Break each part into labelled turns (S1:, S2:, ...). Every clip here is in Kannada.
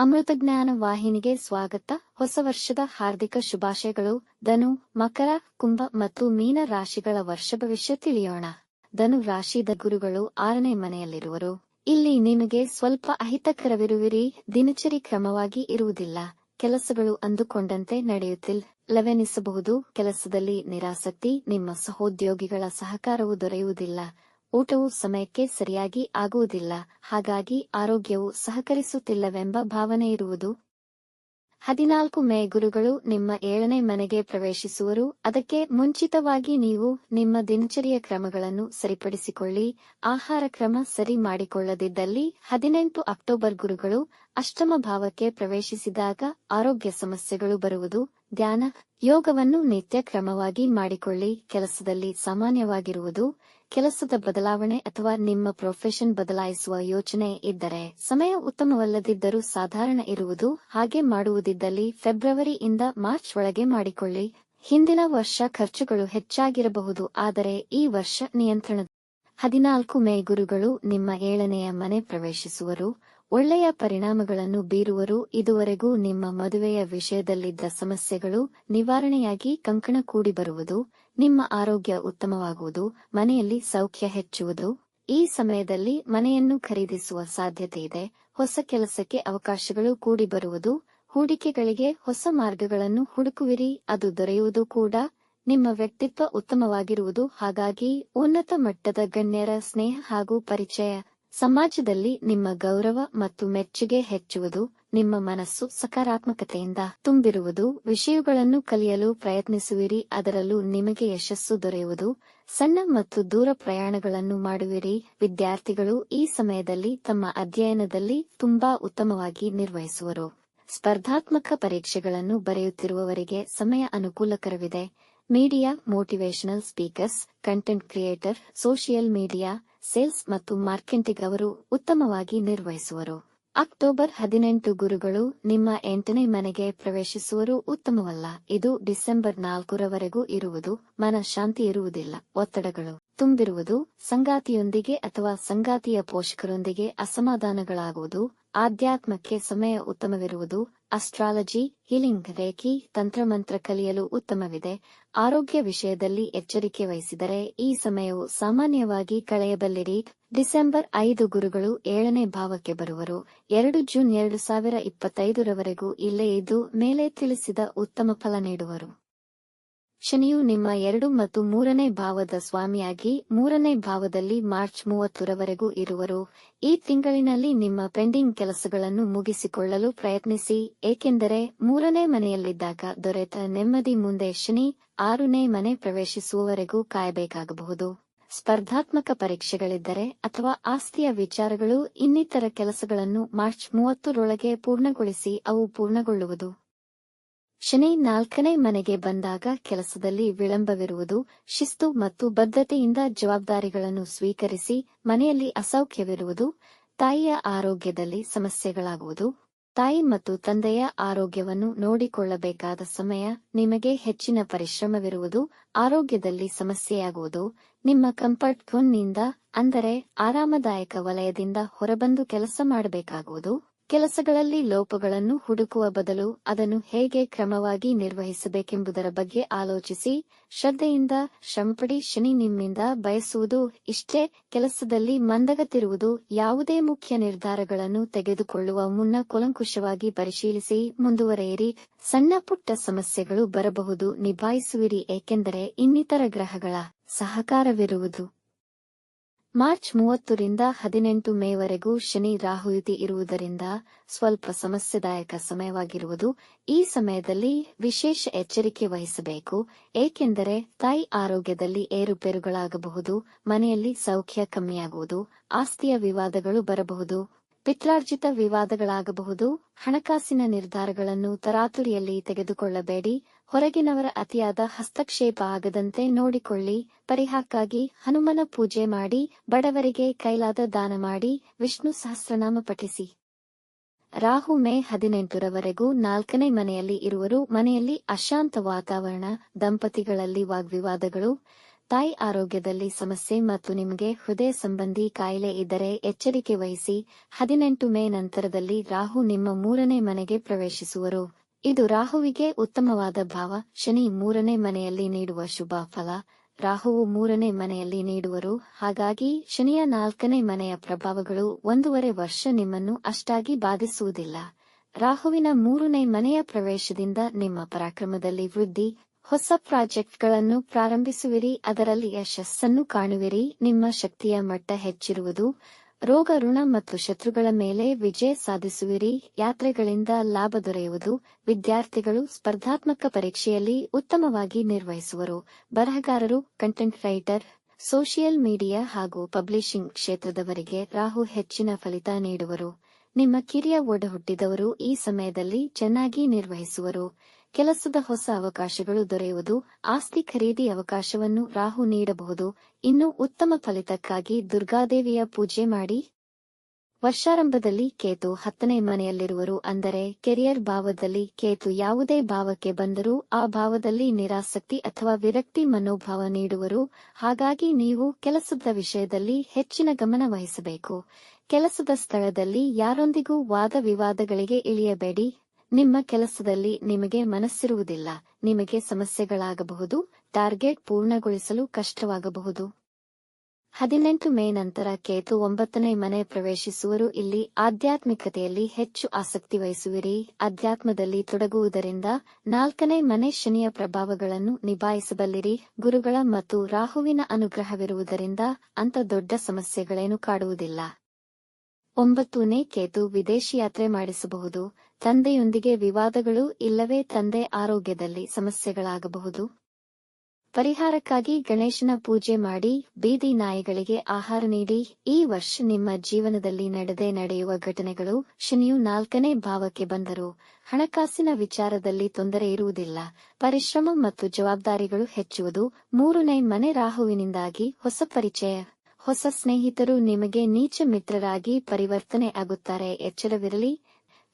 S1: ಅಮೃತಜ್ಞಾನ ವಾಹಿನಿಗೆ ಸ್ವಾಗತ. ಹೊಸ ವರ್ಷದ ಹಾರ್ದಿಕ ಶುಭಾಶಯಗಳು. ಧನು, ಮಕರ, ಕುಂಭ ಮತ್ತು ಮೀನ ರಾಶಿಗಳ ವರ್ಷ ಭವಿಷ್ಯ ತಿಳಿಯೋಣ. ಧನು ರಾಶಿದ ಗುರುಗಳು ಆರನೇ ಮನೆಯಲ್ಲಿರುವರು. ಇಲ್ಲಿ ನಿಮಗೆ ಸ್ವಲ್ಪ ಅಹಿತಕರವಿರುವಿರಿ. ದಿನಚರಿ ಕ್ರಮವಾಗಿ ಇರುವುದಿಲ್ಲ. ಕೆಲಸಗಳು ಅಂದುಕೊಂಡಂತೆ ನಡೆಯುತ್ತಿಲ್ಲವೆನಿಸಬಹುದು ಕೆಲಸದಲ್ಲಿ ನಿರಾಸಕ್ತಿ, ನಿಮ್ಮ ಸಹೋದ್ಯೋಗಿಗಳ ಸಹಕಾರವು ದೊರೆಯುವುದಿಲ್ಲ. ಊಟವು ಸಮಯಕ್ಕೆ ಸರಿಯಾಗಿ ಆಗುವುದಿಲ್ಲ, ಹಾಗಾಗಿ ಆರೋಗ್ಯವು ಸಹಕರಿಸುತ್ತಿಲ್ಲವೆಂಬ ಭಾವನೆ ಇರುವುದು. ಹದಿನಾಲ್ಕು ಮೇ ಗುರುಗಳು ನಿಮ್ಮ ಏಳನೇ ಮನೆಗೆ ಪ್ರವೇಶಿಸುವರು, ಅದಕ್ಕೆ ಮುಂಚಿತವಾಗಿ ನೀವು ನಿಮ್ಮ ದಿನಚರಿಯ ಕ್ರಮಗಳನ್ನು ಸರಿಪಡಿಸಿಕೊಳ್ಳಿ, ಆಹಾರ ಕ್ರಮ ಸರಿ ಮಾಡಿಕೊಳ್ಳದಿದ್ದಲ್ಲಿ ಹದಿನೆಂಟು ಅಕ್ಟೋಬರ್ ಗುರುಗಳು ಅಷ್ಟಮ ಭಾವಕ್ಕೆ ಪ್ರವೇಶಿಸಿದಾಗ ಆರೋಗ್ಯ ಸಮಸ್ಯೆಗಳು ಬರುವುದು, ಧ್ಯಾನ, ಯೋಗವನ್ನು ನಿತ್ಯ ಕ್ರಮವಾಗಿ ಮಾಡಿಕೊಳ್ಳಿ, ಕೆಲಸದಲ್ಲಿ ಸಾಮಾನ್ಯವಾಗಿರುವುದು ಕೆಲಸದ ಬದಲಾವಣೆ ಅಥವಾ ನಿಮ್ಮ ಪ್ರೊಫೆಷನ್ ಬದಲಾಯಿಸುವ ಯೋಚನೆ ಇದ್ದರೆ ಸಮಯ ಉತ್ತಮವಲ್ಲದಿದ್ದರೂ ಸಾಧಾರಣ ಇರುವುದು ಹಾಗೆ ಮಾಡುವುದಿದ್ದಲ್ಲಿ ಫೆಬ್ರವರಿಯಿಂದ ಮಾರ್ಚ್ ಒಳಗೆ ಮಾಡಿಕೊಳ್ಳಿ. ಹಿಂದಿನ ವರ್ಷ ಖರ್ಚುಗಳು ಹೆಚ್ಚಾಗಿರಬಹುದು, ಆದರೆ ಈ ವರ್ಷ ನಿಯಂತ್ರಣ ಹದಿನಾಲ್ಕು ಮೇ ಗುರುಗಳು ನಿಮ್ಮ ಏಳನೆಯ ಮನೆ ಪ್ರವೇಶಿಸುವರು. ಒಳ್ಳೆಯ ಪರಿಣಾಮಗಳನ್ನು ಬೀರುವರು. ಇದುವರೆಗೂ ನಿಮ್ಮ ಮದುವೆಯ ವಿಷಯದಲ್ಲಿದ್ದ ಸಮಸ್ಯೆಗಳು ನಿವಾರಣೆಯಾಗಿ ಕಂಕಣ ಕೂಡಿ ಬರುವುದು. ನಿಮ್ಮ ಆರೋಗ್ಯ ಉತ್ತಮವಾಗುವುದು, ಮನೆಯಲ್ಲಿ ಸೌಖ್ಯ ಹೆಚ್ಚುವುದು, ಈ ಸಮಯದಲ್ಲಿ ಮನೆಯನ್ನು ಖರೀದಿಸುವ ಸಾಧ್ಯತೆ ಇದೆ, ಹೊಸ ಕೆಲಸಕ್ಕೆ ಅವಕಾಶಗಳು ಕೂಡಿ ಬರುವುದು, ಹೂಡಿಕೆಗಳಿಗೆ ಹೊಸ ಮಾರ್ಗಗಳನ್ನು ಹುಡುಕುವಿರಿ, ಅದು ದೊರೆಯುವುದು ಕೂಡ ನಿಮ್ಮ ವ್ಯಕ್ತಿತ್ವ ಉತ್ತಮವಾಗಿರುವುದು, ಹಾಗಾಗಿ ಉನ್ನತ ಮಟ್ಟದ ಗಣ್ಯರ ಸ್ನೇಹ ಹಾಗೂ ಪರಿಚಯ, ಸಮಾಜದಲ್ಲಿ ನಿಮ್ಮ ಗೌರವ ಮತ್ತು ಮೆಚ್ಚುಗೆ ಹೆಚ್ಚುವುದು ನಿಮ್ಮ ಮನಸ್ಸು ಸಕಾರಾತ್ಮಕತೆಯಿಂದ ತುಂಬಿರುವುದು, ವಿಷಯಗಳನ್ನು ಕಲಿಯಲು ಪ್ರಯತ್ನಿಸುವಿರಿ, ಅದರಲ್ಲೂ ನಿಮಗೆ ಯಶಸ್ಸು ದೊರೆಯುವುದು. ಸಣ್ಣ ಮತ್ತು ದೂರ ಪ್ರಯಾಣಗಳನ್ನು ಮಾಡುವಿರಿ. ವಿದ್ಯಾರ್ಥಿಗಳು ಈ ಸಮಯದಲ್ಲಿ ತಮ್ಮ ಅಧ್ಯಯನದಲ್ಲಿ ತುಂಬಾ ಉತ್ತಮವಾಗಿ ನಿರ್ವಹಿಸುವರು. ಸ್ಪರ್ಧಾತ್ಮಕ ಪರೀಕ್ಷೆಗಳನ್ನು ಬರೆಯುತ್ತಿರುವವರಿಗೆ ಸಮಯ ಅನುಕೂಲಕರವಿದೆ. Media, motivational speakers, content creator, social media, sales ಮತ್ತು ಮಾರ್ಕೆಟಿಂಗ್ ಅವರು ಉತ್ತಮವಾಗಿ ನಿರ್ವಹಿಸುವರು. ಅಕ್ಟೋಬರ್ ಹದಿನೆಂಟು ಗುರುಗಳು ನಿಮ್ಮ ಎಂಟನೇ ಮನೆಗೆ ಪ್ರವೇಶಿಸುವರು ಉತ್ತಮವಲ್ಲ. ಇದು ಡಿಸೆಂಬರ್ ನಾಲ್ಕರವರೆಗೂ ಇರುವುದು, ಮನಃಶಾಂತಿ ಇರುವುದಿಲ್ಲ. ಒತ್ತಡಗಳು. ತುಂಬಿರುವುದು ಸಂಗಾತಿಯೊಂದಿಗೆ ಅಥವಾ ಸಂಗಾತಿಯ ಪೋಷಕರೊಂದಿಗೆ ಅಸಮಾಧಾನಗಳಾಗುವುದು, ಆಧ್ಯಾತ್ಮಕ್ಕೆ ಸಮಯ ಉತ್ತಮವಿರುವುದು ಅಸ್ಟ್ರಾಲಜಿ ಹೀಲಿಂಗ್ ರೇಖಿ ತಂತ್ರಮಂತ್ರ ಕಲಿಯಲು ಉತ್ತಮವಿದೆ. ಆರೋಗ್ಯ ವಿಷಯದಲ್ಲಿ ಎಚ್ಚರಿಕೆ ವಹಿಸಿದರೆ ಈ ಸಮಯವು ಸಾಮಾನ್ಯವಾಗಿ ಕಳೆಯಬಲ್ಲಿರಿ. ಡಿಸೆಂಬರ್ ಐದು ಗುರುಗಳು ಏಳನೇ ಭಾವಕ್ಕೆ ಬರುವರು. ಎರಡು ಜೂನ್ ಎರಡು ಸಾವಿರ ಇಪ್ಪತ್ತೈದರವರೆಗೂ ಇಲ್ಲೇ ಇದ್ದು ಮೇಲೆ ತಿಳಿಸಿದ ಉತ್ತಮ ಫಲ ನೀಡುವರು. ಶನಿಯು ನಿಮ್ಮ ಎರಡು ಮತ್ತು ಮೂರನೇ ಭಾವದ ಸ್ವಾಮಿಯಾಗಿ, ಮೂರನೇ ಭಾವದಲ್ಲಿ ಮಾರ್ಚ್ ಮೂವತ್ತರವರೆಗೂ ಇರುವರು. ಈ ತಿಂಗಳಿನಲ್ಲಿ ನಿಮ್ಮ ಪೆಂಡಿಂಗ್ ಕೆಲಸಗಳನ್ನು ಮುಗಿಸಿಕೊಳ್ಳಲು ಪ್ರಯತ್ನಿಸಿ, ಏಕೆಂದರೆ ಮೂರನೇ ಮನೆಯಲ್ಲಿದ್ದಾಗ ದೊರೆತ ನೆಮ್ಮದಿ ಮುಂದೆ ಶನಿ ಆರನೇ ಮನೆ ಪ್ರವೇಶಿಸುವವರೆಗೂ ಕಾಯಬೇಕಾಗಬಹುದು. ಸ್ಪರ್ಧಾತ್ಮಕ ಪರೀಕ್ಷೆಗಳಿದ್ದರೆ ಅಥವಾ ಆಸ್ತಿಯ ವಿಚಾರಗಳು ಇನ್ನಿತರ ಕೆಲಸಗಳನ್ನು ಮಾರ್ಚ್ ಮೂವತ್ತರೊಳಗೆ ಪೂರ್ಣಗೊಳಿಸಿ ಅವು ಪೂರ್ಣಗೊಳ್ಳುವುದು. ಶನಿ ನಾಲ್ಕನೇ ಮನೆಗೆ ಬಂದಾಗ ಕೆಲಸದಲ್ಲಿ ವಿಳಂಬವಿರುವುದು, ಶಿಸ್ತು ಮತ್ತು ಬದ್ಧತೆಯಿಂದ ಜವಾಬ್ದಾರಿಗಳನ್ನು ಸ್ವೀಕರಿಸಿ ಮನೆಯಲ್ಲಿ ಅಸೌಖ್ಯವಿರುವುದು, ತಾಯಿಯ ಆರೋಗ್ಯದಲ್ಲಿ ಸಮಸ್ಯೆಗಳಾಗುವುದು. ತಾಯಿ ಮತ್ತು ತಂದೆಯ ಆರೋಗ್ಯವನ್ನು ನೋಡಿಕೊಳ್ಳಬೇಕಾದ ಸಮಯ ನಿಮಗೆ ಹೆಚ್ಚಿನ ಪರಿಶ್ರಮವಿರುವುದು, ಆರೋಗ್ಯದಲ್ಲಿ ಸಮಸ್ಯೆಯಾಗುವುದು. ನಿಮ್ಮ ಕಂಫರ್ಟ್ ಝೋನ್ನಿಂದ ಅಂದರೆ ಆರಾಮದಾಯಕ ವಲಯದಿಂದ ಹೊರಬಂದು ಕೆಲಸ ಮಾಡಬೇಕಾಗುವುದು. ಕೆಲಸಗಳಲ್ಲಿ ಲೋಪಗಳನ್ನು ಹುಡುಕುವ ಬದಲು ಅದನ್ನು ಹೇಗೆ ಕ್ರಮವಾಗಿ ನಿರ್ವಹಿಸಬೇಕೆಂಬುದರ ಬಗ್ಗೆ ಆಲೋಚಿಸಿ, ಶ್ರದ್ಧೆಯಿಂದ ಶಂಪಡಿ ಶನಿ ನಿಮ್ಮಿಂದ ಬಯಸುವುದು ಇಷ್ಟೇ, ಕೆಲಸದಲ್ಲಿ ಮಂದಗತಿರುವುದು ಯಾವುದೇ ಮುಖ್ಯ ನಿರ್ಧಾರಗಳನ್ನು ತೆಗೆದುಕೊಳ್ಳುವ ಮುನ್ನ ಕುಲಂಕುಷವಾಗಿ ಪರಿಶೀಲಿಸಿ ಮುಂದುವರೆಯಿರಿ. ಸಣ್ಣ ಪುಟ್ಟ ಸಮಸ್ಯೆಗಳು ಬರಬಹುದು, ನಿಭಾಯಿಸುವಿರಿ, ಏಕೆಂದರೆ ಇನ್ನಿತರ ಗ್ರಹಗಳ ಸಹಕಾರವಿರುವುದು. ಮಾರ್ಚ್ ಮೂವತ್ತರಿಂದ ಹದಿನೆಂಟು ಮೇವರೆಗೂ ಶನಿ ರಾಹುಯುತಿ ಇರುವುದರಿಂದ ಸ್ವಲ್ಪ ಸಮಸ್ಯೆದಾಯಕ ಸಮಯವಾಗಿರುವುದು ಈ ಸಮಯದಲ್ಲಿ ವಿಶೇಷ ಎಚ್ಚರಿಕೆ ವಹಿಸಬೇಕು, ಏಕೆಂದರೆ ತಾಯಿ ಆರೋಗ್ಯದಲ್ಲಿ ಏರುಪೇರುಗಳಾಗಬಹುದು, ಮನೆಯಲ್ಲಿ ಸೌಖ್ಯ ಕಮ್ಮಿಯಾಗುವುದು, ಆಸ್ತಿಯ ವಿವಾದಗಳು ಬರಬಹುದು, ಪಿತ್ರಾರ್ಜಿತ ವಿವಾದಗಳಾಗಬಹುದು, ಹಣಕಾಸಿನ ನಿರ್ಧಾರಗಳನ್ನು ತರಾತುರಿಯಲ್ಲಿ ತೆಗೆದುಕೊಳ್ಳಬೇಡಿ ಹೊರಗಿನವರ ಅತಿಯಾದ ಹಸ್ತಕ್ಷೇಪ ಆಗದಂತೆ ನೋಡಿಕೊಳ್ಳಿ, ಪರಿಹಾಕ್ಕಾಗಿ ಹನುಮನ ಪೂಜೆ ಮಾಡಿ, ಬಡವರಿಗೆ ಕೈಲಾದ ದಾನ ಮಾಡಿ, ವಿಷ್ಣು ಸಹಸ್ರನಾಮ ಪಠಿಸಿ. ರಾಹು ಮೇ ಹದಿನೆಂಟರವರೆಗೂ ನಾಲ್ಕನೇ ಮನೆಯಲ್ಲಿ ಇರುವರು. ಮನೆಯಲ್ಲಿ ಅಶಾಂತ ವಾತಾವರಣ, ದಂಪತಿಗಳಲ್ಲಿ ವಾಗ್ವಿವಾದಗಳು. ತಾಯಿ ಆರೋಗ್ಯದಲ್ಲಿ ಸಮಸ್ಯೆ ಮತ್ತು ನಿಮಗೆ ಹೃದಯ ಸಂಬಂಧಿ ಕಾಯಿಲೆ ಇದ್ದರೆ ಎಚ್ಚರಿಕೆ ವಹಿಸಿ, ಹದಿನೆಂಟು ಮೇ ನಂತರದಲ್ಲಿ ರಾಹು ನಿಮ್ಮ ಮೂರನೇ ಮನೆಗೆ ಪ್ರವೇಶಿಸುವರು. ಇದು ರಾಹುವಿಗೆ ಉತ್ತಮವಾದ ಭಾವ. ಶನಿ ಮೂರನೇ ಮನೆಯಲ್ಲಿ ನೀಡುವ ಶುಭ ಫಲ. ರಾಹುವು ಮೂರನೇ ಮನೆಯಲ್ಲಿ ನೀಡುವರು. ಹಾಗಾಗಿ ಶನಿಯ ನಾಲ್ಕನೇ ಮನೆಯ ಪ್ರಭಾವಗಳು ಒಂದೂವರೆ ವರ್ಷ ನಿಮ್ಮನ್ನು ಅಷ್ಟಾಗಿ ಬಾಧಿಸುವುದಿಲ್ಲ. ರಾಹುವಿನ ಮೂರನೇ ಮನೆಯ ಪ್ರವೇಶದಿಂದ ನಿಮ್ಮ ಪರಾಕ್ರಮದಲ್ಲಿ ವೃದ್ಧಿ. ಹೊಸ ಪ್ರಾಜೆಕ್ಟ್ಗಳನ್ನು ಪ್ರಾರಂಭಿಸುವಿರಿ. ಅದರಲ್ಲಿ ಯಶಸ್ಸನ್ನು ಕಾಣುವಿರಿ. ನಿಮ್ಮ ಶಕ್ತಿಯ ಮಟ್ಟ ಹೆಚ್ಚಿರುವುದು. ರೋಗ ಋಣ ಮತ್ತು ಶತ್ರುಗಳ ಮೇಲೆ ವಿಜಯ ಸಾಧಿಸುವಿರಿ. ಯಾತ್ರೆಗಳಿಂದ ಲಾಭ ದೊರೆಯುವುದು. ವಿದ್ಯಾರ್ಥಿಗಳು ಸ್ಪರ್ಧಾತ್ಮಕ ಪರೀಕ್ಷೆಯಲ್ಲಿ ಉತ್ತಮವಾಗಿ ನಿರ್ವಹಿಸುವರು. ಬರಹಗಾರರು ಕಂಟೆಂಟ್ ರೈಟರ್ ಸೋಷಿಯಲ್ ಮೀಡಿಯಾ ಹಾಗೂ ಪಬ್ಲಿಷಿಂಗ್ ಕ್ಷೇತ್ರದವರಿಗೆ ರಾಹು ಹೆಚ್ಚಿನ ಫಲಿತ ನೀಡುವರು. ನಿಮ್ಮ ಕಿರಿಯ ಒಡಹುಟ್ಟಿದವರು ಈ ಸಮಯದಲ್ಲಿ ಚೆನ್ನಾಗಿ ನಿರ್ವಹಿಸುವರು. ಕೆಲಸದ ಹೊಸ ಅವಕಾಶಗಳು ದೊರೆಯುವುದು, ಆಸ್ತಿ ಖರೀದಿ ಅವಕಾಶವನ್ನು ರಾಹು ನೀಡಬಹುದು. ಇನ್ನು ಉತ್ತಮ ಫಲಿತಕ್ಕಾಗಿ ದುರ್ಗಾದೇವಿಯ ಪೂಜೆ ಮಾಡಿ. ವರ್ಷಾರಂಭದಲ್ಲಿ ಕೇತು ಹತ್ತನೇ ಮನೆಯಲ್ಲಿರುವರು ಅಂದರೆ ಕೆರಿಯರ್ ಭಾವದಲ್ಲಿ ಕೇತು ಯಾವುದೇ ಭಾವಕ್ಕೆ ಬಂದರೂ ಆ ಭಾವದಲ್ಲಿ ನಿರಾಸಕ್ತಿ ಅಥವಾ ವಿರಕ್ತಿ ಮನೋಭಾವ ನೀಡುವರು. ಹಾಗಾಗಿ ನೀವು ಕೆಲಸದ ವಿಷಯದಲ್ಲಿ ಹೆಚ್ಚಿನ ಗಮನ ವಹಿಸಬೇಕು. ಕೆಲಸದ ಸ್ಥಳದಲ್ಲಿ ಯಾರೊಂದಿಗೂ ವಾದ ವಿವಾದಗಳಿಗೆ ಇಳಿಯಬೇಡಿ. ನಿಮ್ಮ ಕೆಲಸದಲ್ಲಿ ನಿಮಗೆ ಮನಸ್ಸಿರುವುದಿಲ್ಲ, ನಿಮಗೆ ಸಮಸ್ಯೆಗಳಾಗಬಹುದು, ಟಾರ್ಗೆಟ್ ಪೂರ್ಣಗೊಳಿಸಲು ಕಷ್ಟವಾಗಬಹುದು. ಹದಿನೆಂಟು ಮೇ ನಂತರ ಕೇತು ಒಂಬತ್ತನೇ ಮನೆ ಪ್ರವೇಶಿಸುವರು. ಇಲ್ಲಿ ಆಧ್ಯಾತ್ಮಿಕತೆಯಲ್ಲಿ ಹೆಚ್ಚು ಆಸಕ್ತಿ ವಹಿಸುವಿರಿ. ಅಧ್ಯಾತ್ಮದಲ್ಲಿ ತೊಡಗುವುದರಿಂದ ನಾಲ್ಕನೇ ಮನೆ ಶನಿಯ ಪ್ರಭಾವಗಳನ್ನು ನಿಭಾಯಿಸಬಲ್ಲಿರಿ. ಗುರುಗಳ ಮತ್ತು ರಾಹುವಿನ ಅನುಗ್ರಹವಿರುವುದರಿಂದ ಅಂಥ ದೊಡ್ಡ ಸಮಸ್ಯೆಗಳೇನು ಕಾಡುವುದಿಲ್ಲ. ಒಂಬತ್ತನೇ ಕೇತು ವಿದೇಶಿ ಯಾತ್ರೆ ಮಾಡಿಸಬಹುದು. ತಂದೆಯೊಂದಿಗೆ ವಿವಾದಗಳು ಇಲ್ಲವೇ ತಂದೆ ಆರೋಗ್ಯದಲ್ಲಿ ಸಮಸ್ಯೆಗಳಾಗಬಹುದು. ಪರಿಹಾರಕ್ಕಾಗಿ ಗಣೇಶನ ಪೂಜೆ ಮಾಡಿ, ಬೀದಿ ನಾಯಿಗಳಿಗೆ ಆಹಾರ ನೀಡಿ, ಈ ವರ್ಷ ನಿಮ್ಮ ಜೀವನದಲ್ಲಿ ನಡೆದೇ ನಡೆಯುವ ಘಟನೆಗಳು ಶನಿಯು ನಾಲ್ಕನೇ ಭಾವಕ್ಕೆ ಬಂದರು ಹಣಕಾಸಿನ ವಿಚಾರದಲ್ಲಿ ತೊಂದರೆ ಇರುವುದಿಲ್ಲ. ಪರಿಶ್ರಮ ಮತ್ತು ಜವಾಬ್ದಾರಿಗಳು ಹೆಚ್ಚುವುದು ಮೂರನೇ ಮನೆ ರಾಹುವಿನಿಂದಾಗಿ ಹೊಸ ಪರಿಚಯ. ಹೊಸ ಸ್ನೇಹಿತರು ನಿಮಗೆ ನೀಚ ಮಿತ್ರರಾಗಿ ಪರಿವರ್ತನೆ ಆಗುತ್ತಾರೆ. ಎಚ್ಚರವಿರಲಿ.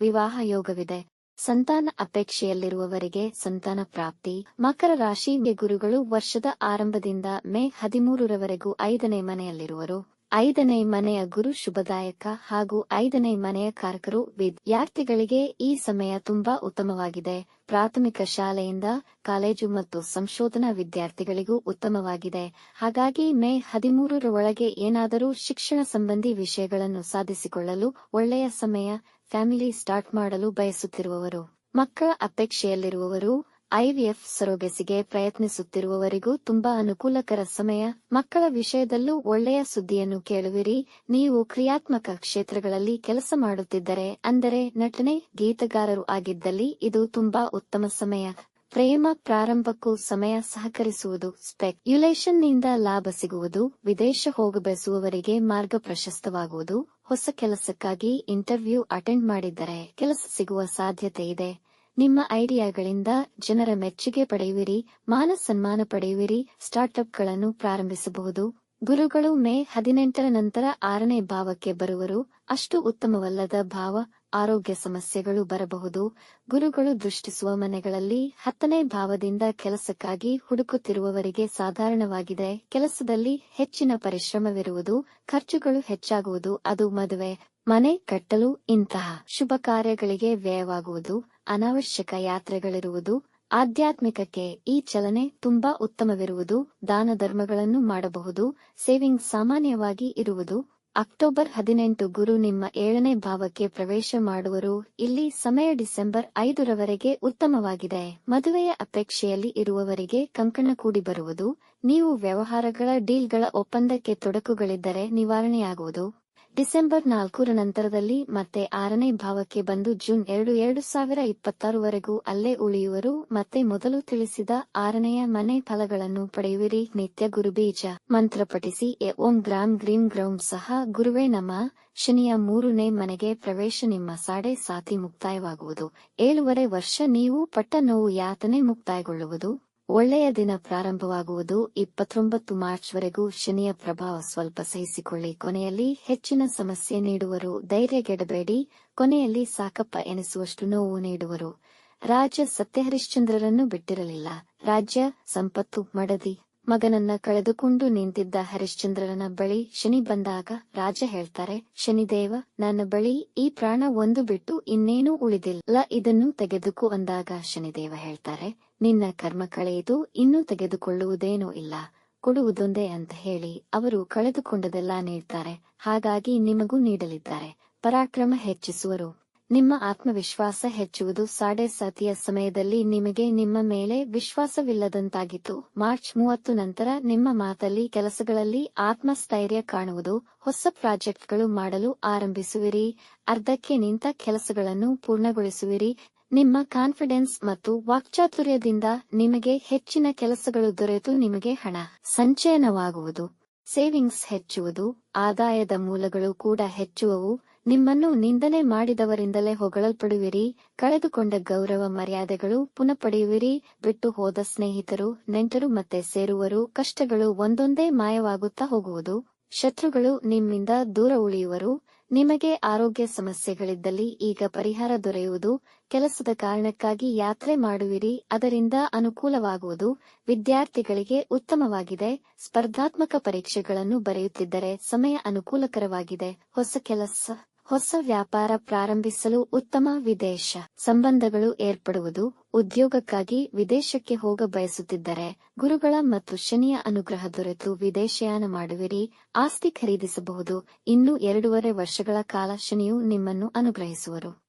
S1: ವಿವಾಹ ಯೋಗವಿದೆ. ಸಂತಾನ ಅಪೇಕ್ಷೆಯಲ್ಲಿರುವವರಿಗೆ ಸಂತಾನ ಪ್ರಾಪ್ತಿ. ಮಕರ ರಾಶಿ ಗುರುಗಳು ವರ್ಷದ ಆರಂಭದಿಂದ ಮೇ ಹದಿಮೂರರವರೆಗೂ ಐದನೇ ಮನೆಯಲ್ಲಿರುವರು. ಐದನೇ ಮನೆಯ ಗುರು ಶುಭದಾಯಕ ಹಾಗೂ ಐದನೇ ಮನೆಯ ಕಾರಕರು ವಿದ್ಯಾರ್ಥಿಗಳಿಗೆ ಈ ಸಮಯ ತುಂಬಾ ಉತ್ತಮವಾಗಿದೆ. ಪ್ರಾಥಮಿಕ ಶಾಲೆಯಿಂದ ಕಾಲೇಜು ಮತ್ತು ಸಂಶೋಧನಾ ವಿದ್ಯಾರ್ಥಿಗಳಿಗೂ ಉತ್ತಮವಾಗಿದೆ. ಹಾಗಾಗಿ ಮೇ ಹದಿಮೂರರ ಒಳಗೆ ಏನಾದರೂ ಶಿಕ್ಷಣ ಸಂಬಂಧಿ ವಿಷಯಗಳನ್ನು ಸಾಧಿಸಿಕೊಳ್ಳಲು ಒಳ್ಳೆಯ ಸಮಯ ಫ್ಯಾಮಿಲಿ ಸ್ಟಾರ್ಟ್ ಮಾಡಲು ಬಯಸುತ್ತಿರುವವರು, ಮಕ್ಕಳ ಅಪೇಕ್ಷೆಯಲ್ಲಿರುವವರು, ಐವಿಎಫ್ ಸರೋಗೆಸಿಗೆ ಪ್ರಯತ್ನಿಸುತ್ತಿರುವವರಿಗೂ ತುಂಬಾ ಅನುಕೂಲಕರ ಸಮಯ. ಮಕ್ಕಳ ವಿಷಯದಲ್ಲೂ ಒಳ್ಳೆಯ ಸುದ್ದಿಯನ್ನು ಕೇಳುವಿರಿ. ನೀವು ಕ್ರಿಯಾತ್ಮಕ ಕ್ಷೇತ್ರಗಳಲ್ಲಿ ಕೆಲಸ ಮಾಡುತ್ತಿದ್ದರೆ, ಅಂದರೆ ನಟನೆ, ಗೀತಗಾರರು ಆಗಿದ್ದಲ್ಲಿ ಇದು ತುಂಬಾ ಉತ್ತಮ ಸಮಯ. ಪ್ರೇಮ ಪ್ರಾರಂಭಕ್ಕೂ ಸಮಯ ಸಹಕರಿಸುವುದು ಸ್ಪೆಕ್ಯುಲೇಷನ್ನಿಂದ ಲಾಭ ಸಿಗುವುದು, ವಿದೇಶ ಹೋಗಬಯಸುವವರಿಗೆ ಮಾರ್ಗ ಪ್ರಶಸ್ತವಾಗುವುದು, ಹೊಸ ಕೆಲಸಕ್ಕಾಗಿ ಇಂಟರ್ವ್ಯೂ ಅಟೆಂಡ್ ಮಾಡಿದ್ದರೆ ಕೆಲಸ ಸಿಗುವ ಸಾಧ್ಯತೆ ಇದೆ. ನಿಮ್ಮ ಐಡಿಯಾಗಳಿಂದ ಜನರ ಮೆಚ್ಚುಗೆ ಪಡೆಯುವಿರಿ, ಮಾನ ಸನ್ಮಾನ ಪಡೆಯುವಿರಿ ಸ್ಟಾರ್ಟ್ಅಪ್ಗಳನ್ನು ಪ್ರಾರಂಭಿಸಬಹುದು. ಗುರುಗಳು ಮೇ ಹದಿನೆಂಟರ ನಂತರ ಆರನೇ ಭಾವಕ್ಕೆ ಬರುವರು, ಅಷ್ಟು ಉತ್ತಮವಲ್ಲದ ಭಾವ ಆರೋಗ್ಯ ಸಮಸ್ಯೆಗಳು ಬರಬಹುದು. ಗುರುಗಳು ದೃಷ್ಟಿಸುವ ಮನೆಗಳಲ್ಲಿ ಹತ್ತನೇ ಭಾವದಿಂದ ಕೆಲಸಕ್ಕಾಗಿ ಹುಡುಕುತ್ತಿರುವವರಿಗೆ ಸಾಧಾರಣವಾಗಿದೆ. ಕೆಲಸದಲ್ಲಿ ಹೆಚ್ಚಿನ ಪರಿಶ್ರಮವಿರುವುದು, ಖರ್ಚುಗಳು ಹೆಚ್ಚಾಗುವುದು, ಅದು ಮದುವೆ, ಮನೆ ಕಟ್ಟಲು ಇಂತಹ ಶುಭ ಕಾರ್ಯಗಳಿಗೆ ವ್ಯಯವಾಗುವುದು, ಅನಾವಶ್ಯಕ ಯಾತ್ರೆಗಳಿರುವುದು, ಆಧ್ಯಾತ್ಮಿಕಕ್ಕೆ ಈ ಚಲನೆ ತುಂಬಾ ಉತ್ತಮವಿರುವುದು, ದಾನ ಧರ್ಮಗಳನ್ನು ಮಾಡಬಹುದು, ಸೇವಿಂಗ್ ಸಾಮಾನ್ಯವಾಗಿ ಇರುವುದು ಅಕ್ಟೋಬರ್ ಹದಿನೆಂಟು ಗುರು ನಿಮ್ಮ ಏಳನೇ ಭಾವಕ್ಕೆ ಪ್ರವೇಶ ಮಾಡುವರು. ಇಲ್ಲಿ ಸಮಯ ಡಿಸೆಂಬರ್ ಐದರವರೆಗೆ ಉತ್ತಮವಾಗಿದೆ. ಮದುವೆಯ ಅಪೇಕ್ಷೆಯಲ್ಲಿ ಇರುವವರಿಗೆ ಕಂಕಣ ಕೂಡಿ ಬರುವುದು. ನೀವು ವ್ಯವಹಾರಗಳ ಡೀಲ್ಗಳ ಒಪ್ಪಂದಕ್ಕೆ ತೊಡಕುಗಳಿದ್ದರೆ ನಿವಾರಣೆಯಾಗುವುದು. ಡಿಸೆಂಬರ್ ನಾಲ್ಕರ ನಂತರದಲ್ಲಿ ಮತ್ತೆ ಆರನೇ ಭಾವಕ್ಕೆ ಬಂದು ಜೂನ್ ಎರಡು ಎರಡು ಸಾವಿರ ಇಪ್ಪತ್ತಾರವರೆಗೂ ಅಲ್ಲೇ ಉಳಿಯುವರು. ಮತ್ತೆ ಮೊದಲು ತಿಳಿಸಿದ ಆರನೆಯ ಮನೆ ಫಲಗಳನ್ನು ಪಡೆಯುವಿರಿ. ನಿತ್ಯ ಗುರುಬೀಜ ಮಂತ್ರ ಪಠಿಸಿ. ಎ, ಓಂ ಗ್ರಾಮ್ ಗ್ರೀಂ ಗ್ರೌಂ ಸಹ. ಗುರುವೇ ನಮ. ಶನಿಯ ಮೂರನೇ ಮನೆಗೆ ಪ್ರವೇಶ. ನಿಮ್ಮ ಸಾಡೆ ಸಾತಿ ಮುಕ್ತಾಯವಾಗುವುದು. ಏಳುವರೆ ವರ್ಷ ನೀವು ಪಟ್ಟ ನೋವು ಯಾತನೆ ಮುಕ್ತಾಯಗೊಳ್ಳುವುದು. ಒಳ್ಳೆಯ ದಿನ ಪ್ರಾರಂಭವಾಗುವುದು ಇಪ್ಪತ್ತೊಂಬತ್ತು ಮಾರ್ಚ್ವರೆಗೂ ಶನಿಯ ಪ್ರಭಾವ ಸ್ವಲ್ಪ ಸಹಿಸಿಕೊಳ್ಳಿ. ಕೊನೆಯಲ್ಲಿ ಹೆಚ್ಚಿನ ಸಮಸ್ಯೆ ನೀಡುವರು. ಧೈರ್ಯಗೆಡಬೇಡಿ ಕೊನೆಯಲ್ಲಿ ಸಾಕಪ್ಪ ಎನಿಸುವಷ್ಟು ನೋವು ನೀಡುವರು. ರಾಜ ಸತ್ಯಹರಿಶ್ಚಂದ್ರರನ್ನು ಬಿಟ್ಟಿರಲಿಲ್ಲ. ರಾಜ್ಯ ಸಂಪತ್ತು ಮಡದಿ. ಮಗನನ್ನ ಕಳೆದುಕೊಂಡು ನಿಂತಿದ್ದ ಹರಿಶ್ಚಂದ್ರನ ಬಳಿ ಶನಿ ಬಂದಾಗ ರಾಜ ಹೇಳ್ತಾರೆ, ಶನಿದೇವ, ನನ್ನ ಬಳಿ ಈ ಪ್ರಾಣ ಒಂದು ಬಿಟ್ಟು ಇನ್ನೇನೂ ಉಳಿದಿಲ್ಲ. ಇದನ್ನು ತೆಗೆದುಕೋ ಅಂದಾಗ ಶನಿದೇವ ಹೇಳ್ತಾರೆ, ನಿನ್ನ ಕರ್ಮ ಕಳೆಯಿತು, ಇನ್ನೂ ತೆಗೆದುಕೊಳ್ಳುವುದೇನೂ ಇಲ್ಲ. ಕೊಡುವುದೊಂದೇ ಅಂತ ಹೇಳಿ ಅವರು ಕಳೆದುಕೊಂಡದೆಲ್ಲ ನೀಡ್ತಾರೆ. ಹಾಗಾಗಿ ನಿಮಗೂ ನೀಡಲಿದ್ದಾರೆ. ಪರಾಕ್ರಮ ಹೆಚ್ಚಿಸುವರು. ನಿಮ್ಮ ಆತ್ಮವಿಶ್ವಾಸ ಹೆಚ್ಚುವುದು ಸಾಡೆ ಸತಿಯ ಸಮಯದಲ್ಲಿ ನಿಮಗೆ ನಿಮ್ಮ ಮೇಲೆ ವಿಶ್ವಾಸವಿಲ್ಲದಂತಾಗಿತ್ತು. ಮಾರ್ಚ್ ಮೂವತ್ತು ನಂತರ ನಿಮ್ಮ ಮಾತಲ್ಲಿ ಕೆಲಸಗಳಲ್ಲಿ ಆತ್ಮಸ್ಥೈರ್ಯ ಕಾಣುವುದು, ಹೊಸ ಪ್ರಾಜೆಕ್ಟ್ಗಳು ಮಾಡಲು ಆರಂಭಿಸುವಿರಿ. ಅರ್ಧಕ್ಕೆ ನಿಂತ ಕೆಲಸಗಳನ್ನು ಪೂರ್ಣಗೊಳಿಸುವಿರಿ. ನಿಮ್ಮ ಕಾನ್ಫಿಡೆನ್ಸ್ ಮತ್ತು ವಾಕ್ಚಾತುರ್ಯದಿಂದ ನಿಮಗೆ ಹೆಚ್ಚಿನ ಕೆಲಸಗಳು ದೊರೆತು ನಿಮಗೆ ಹಣ ಸಂಚಯನವಾಗುವುದು. ಸೇವಿಂಗ್ಸ್ ಹೆಚ್ಚುವುದು, ಆದಾಯದ ಮೂಲಗಳು ಕೂಡ ಹೆಚ್ಚುವವು. ನಿಮ್ಮನ್ನು ನಿಂದನೆ ಮಾಡಿದವರಿಂದಲೇ ಹೊಗಳಲ್ಪಡುವಿರಿ, ಕಳೆದುಕೊಂಡ ಗೌರವ ಮರ್ಯಾದೆಗಳು ಪುನಃ ಪಡೆಯುವಿರಿ ಬಿಟ್ಟು ಹೋದ ಸ್ನೇಹಿತರು, ನೆಂಟರು ಮತ್ತೆ ಸೇರುವರು, ಕಷ್ಟಗಳು ಒಂದೊಂದೇ ಮಾಯವಾಗುತ್ತಾ ಹೋಗುವುದು. ಶತ್ರುಗಳು ನಿಮ್ಮಿಂದ ದೂರ ಉಳಿಯುವರು, ನಿಮಗೆ ಆರೋಗ್ಯ ಸಮಸ್ಯೆಗಳಿದ್ದಲ್ಲಿ ಈಗ ಪರಿಹಾರ ದೊರೆಯುವುದು, ಕೆಲಸದ ಕಾರಣಕ್ಕಾಗಿ ಯಾತ್ರೆ ಮಾಡುವಿರಿ, ಅದರಿಂದ ಅನುಕೂಲವಾಗುವುದು, ವಿದ್ಯಾರ್ಥಿಗಳಿಗೆ ಉತ್ತಮವಾಗಿದೆ, ಸ್ಪರ್ಧಾತ್ಮಕ ಪರೀಕ್ಷೆಗಳನ್ನು ಬರೆಯುತ್ತಿದ್ದರೆ ಸಮಯ ಅನುಕೂಲಕರವಾಗಿದೆ, ಹೊಸ ಕೆಲಸ ಹೊಸ ವ್ಯಾಪಾರ ಪ್ರಾರಂಭಿಸಲು ಉತ್ತಮ ವಿದೇಶ ಸಂಬಂಧಗಳು ಏರ್ಪಡುವುದು ಉದ್ಯೋಗಕ್ಕಾಗಿ ವಿದೇಶಕ್ಕೆ ಹೋಗ ಬಯಸುತ್ತಿದ್ದರೆ ಗುರುಗಳ ಮತ್ತು ಶನಿಯ ಅನುಗ್ರಹ ದೊರೆತು ವಿದೇಶಯಾನ ಮಾಡುವಿರಿ, ಆಸ್ತಿ ಖರೀದಿಸಬಹುದು. ಇನ್ನು ಎರಡೂವರೆ ವರ್ಷಗಳ ಕಾಲ ಶನಿಯು ನಿಮ್ಮನ್ನು ಅನುಗ್ರಹಿಸುವರು.